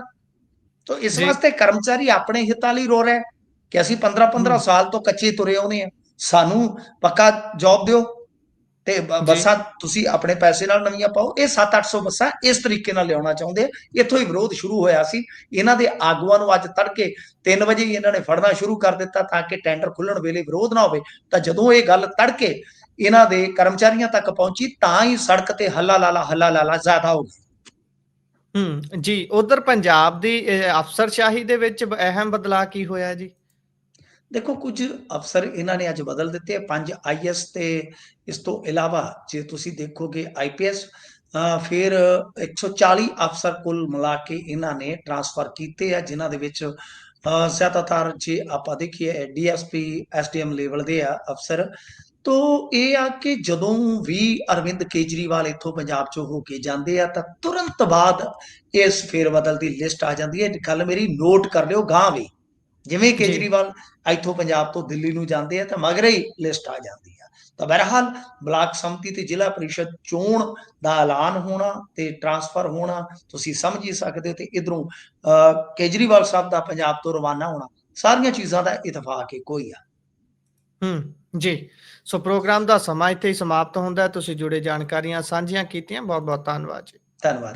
ਤਾਂ ਇਸ। ਵਾਸਤੇ ਕਰਮਚਾਰੀ ਆਪਣੇ ਹਿੱਤਾਂ ਲਈ ਰੋ ਰਿਹਾ ਕਿ ਅਸੀਂ 15 15 ਹਮ। ਸਾਲ ਤੋਂ ਕੱਚੇ ਤੁਰੇ ਆਉਂਦੇ ਆ ਸਾਨੂੰ ਪੱਕਾ ਜੌਬ ਦਿਓ ਤੇ। ਬੱਸਾਂ ਤੁਸੀਂ ਆਪਣੇ ਪੈਸੇ ਨਾਲ ਨਵੀਆਂ ਪਾਓ। ਇਹ 7-800 ਬੱਸਾਂ ਇਸ ਤਰੀਕੇ ਨਾਲ ਲਿਆਉਣਾ ਚਾਹੁੰਦੇ ਇੱਥੋਂ ਹੀ ਵਿਰੋਧ ਸ਼ੁਰੂ ਹੋਇਆ ਸੀ। ਇਹਨਾਂ ਦੇ ਆਗੂਆਂ ਨੂੰ ਅੱਜ ਤੜਕੇ 3 ਵਜੇ ਹੀ ਇਹਨਾਂ ਨੇ ਫੜਨਾ ਸ਼ੁਰੂ ਕਰ ਦਿੱਤਾ ਤਾਂ ਕਿ ਟੈਂਡਰ ਖੁੱਲਣ ਵੇਲੇ ਵਿਰੋਧ ਨਾ ਹੋਵੇ। ਤਾਂ ਜਦੋਂ ਇਹ ਗੱਲ ਤੜਕੇ ਇਹਨਾਂ ਦੇ ਕਰਮਚਾਰੀਆਂ ਤੱਕ ਪਹੁੰਚੀ ਤਾਂ ਹੀ ਸੜਕ ਤੇ ਹੱਲਾ ਲਾਲਾ ਹੱਲਾ ਲਾਲਾ ਜ਼ਿਆਦਾ ਹੋ ਗਿਆ। ਹੂੰ ਜੀ ਉਧਰ ਪੰਜਾਬ ਦੀ ਅਫਸਰਸ਼ਾਹੀ ਦੇ ਵਿੱਚ ਅਹਿਮ ਬਦਲਾਅ ਕੀ ਹੋਇਆ ਜੀ? ਦੇਖੋ ਕੁਝ ਅਫਸਰ ਇਹਨਾਂ ਨੇ ਅੱਜ ਬਦਲ ਦਿੱਤੇ ਆ। ਪੰਜ ਆਈਐਸ ਤੇ ਇਸ ਤੋਂ ਇਲਾਵਾ ਜੇ ਤੁਸੀਂ ਦੇਖੋਗੇ ਆਈਪੀਐਸ ਫਿਰ 140 ਅਫਸਰ ਕੁੱਲ ਮਿਲਾ ਕੇ ਇਹਨਾਂ ਨੇ ਟਰਾਂਸਫਰ ਕੀਤੇ ਆ, ਜਿਨ੍ਹਾਂ ਦੇ ਵਿੱਚ ਜ਼ਿਆਦਾਤਰ ਜੇ ਆਪਾਂ ਦੇਖੀਏ ਡੀਐਸਪੀ ਐਸਡੀਐਮ ਲੈਵਲ ਦੇ ਆ ਅਫਸਰ। ਤੋ ਇਹ ਆ ਕਿ ਜਦੋਂ ਵੀ ਅਰਵਿੰਦ ਕੇਜਰੀਵਾਲ ਇੱਥੋਂ ਪੰਜਾਬ ਚੋਂ ਹੋ ਕੇ ਜਾਂਦੇ ਆ, ਤਾਂ ਤੁਰੰਤ ਬਾਅਦ ਇਸ ਫੇਰ ਬਦਲ ਦੀ ਲਿਸਟ ਆ ਜਾਂਦੀ ਹੈ। ਗੱਲ ਮੇਰੀ ਨੋਟ ਕਰ ਲਿਓ ਗਾਂ ਵੀ। ਜਿਵੇਂ। ਕੇਜਰੀਵਾਲ ਇੱਥੋਂ ਪੰਜਾਬ ਤੋਂ ਦਿੱਲੀ ਨੂੰ ਜਾਂਦੇ ਆ ਤਾਂ ਮਗਰੇ ਹੀ ਲਿਸਟ ਆ ਜਾਂਦੀ ਆ। ਤਾਂ ਬਹਰਹਾਲ ਬਲਾਕ ਸੰਮਤੀ ਤੇ ਜ਼ਿਲ੍ਹਾ ਪਰਿਸ਼ਦ ਚੋਣ ਦਾ ਐਲਾਨ ਹੋਣਾ ਤੇ ਟਰਾਂਸਫਰ ਹੋਣਾ ਤੁਸੀਂ ਸਮਝ ਹੀ ਸਕਦੇ ਹੋ ਤੇ ਇਧਰੋਂ ਕੇਜਰੀਵਾਲ ਸਾਹਿਬ ਦਾ ਪੰਜਾਬ ਤੋਂ ਰਵਾਨਾ ਹੋਣਾ ਸਾਰੀਆਂ ਚੀਜ਼ਾਂ ਦਾ ਇਤਫਾਕ ਇੱਕੋ ਹੀ ਆ। ਹੂੰ ਜੀ। ਸੋ ਪ੍ਰੋਗਰਾਮ ਦਾ ਸਮਾਂ ਇੱਥੇ ਹੀ ਸਮਾਪਤ ਹੁੰਦਾ ਹੈ। ਤੁਸੀਂ ਜੁੜੇ ਜਾਣਕਾਰੀਆਂ ਸਾਂਝੀਆਂ ਕੀਤੀਆਂ। ਬਹੁਤ ਬਹੁਤ ਧੰਨਵਾਦ ਜੀ। ਧੰਨਵਾਦ।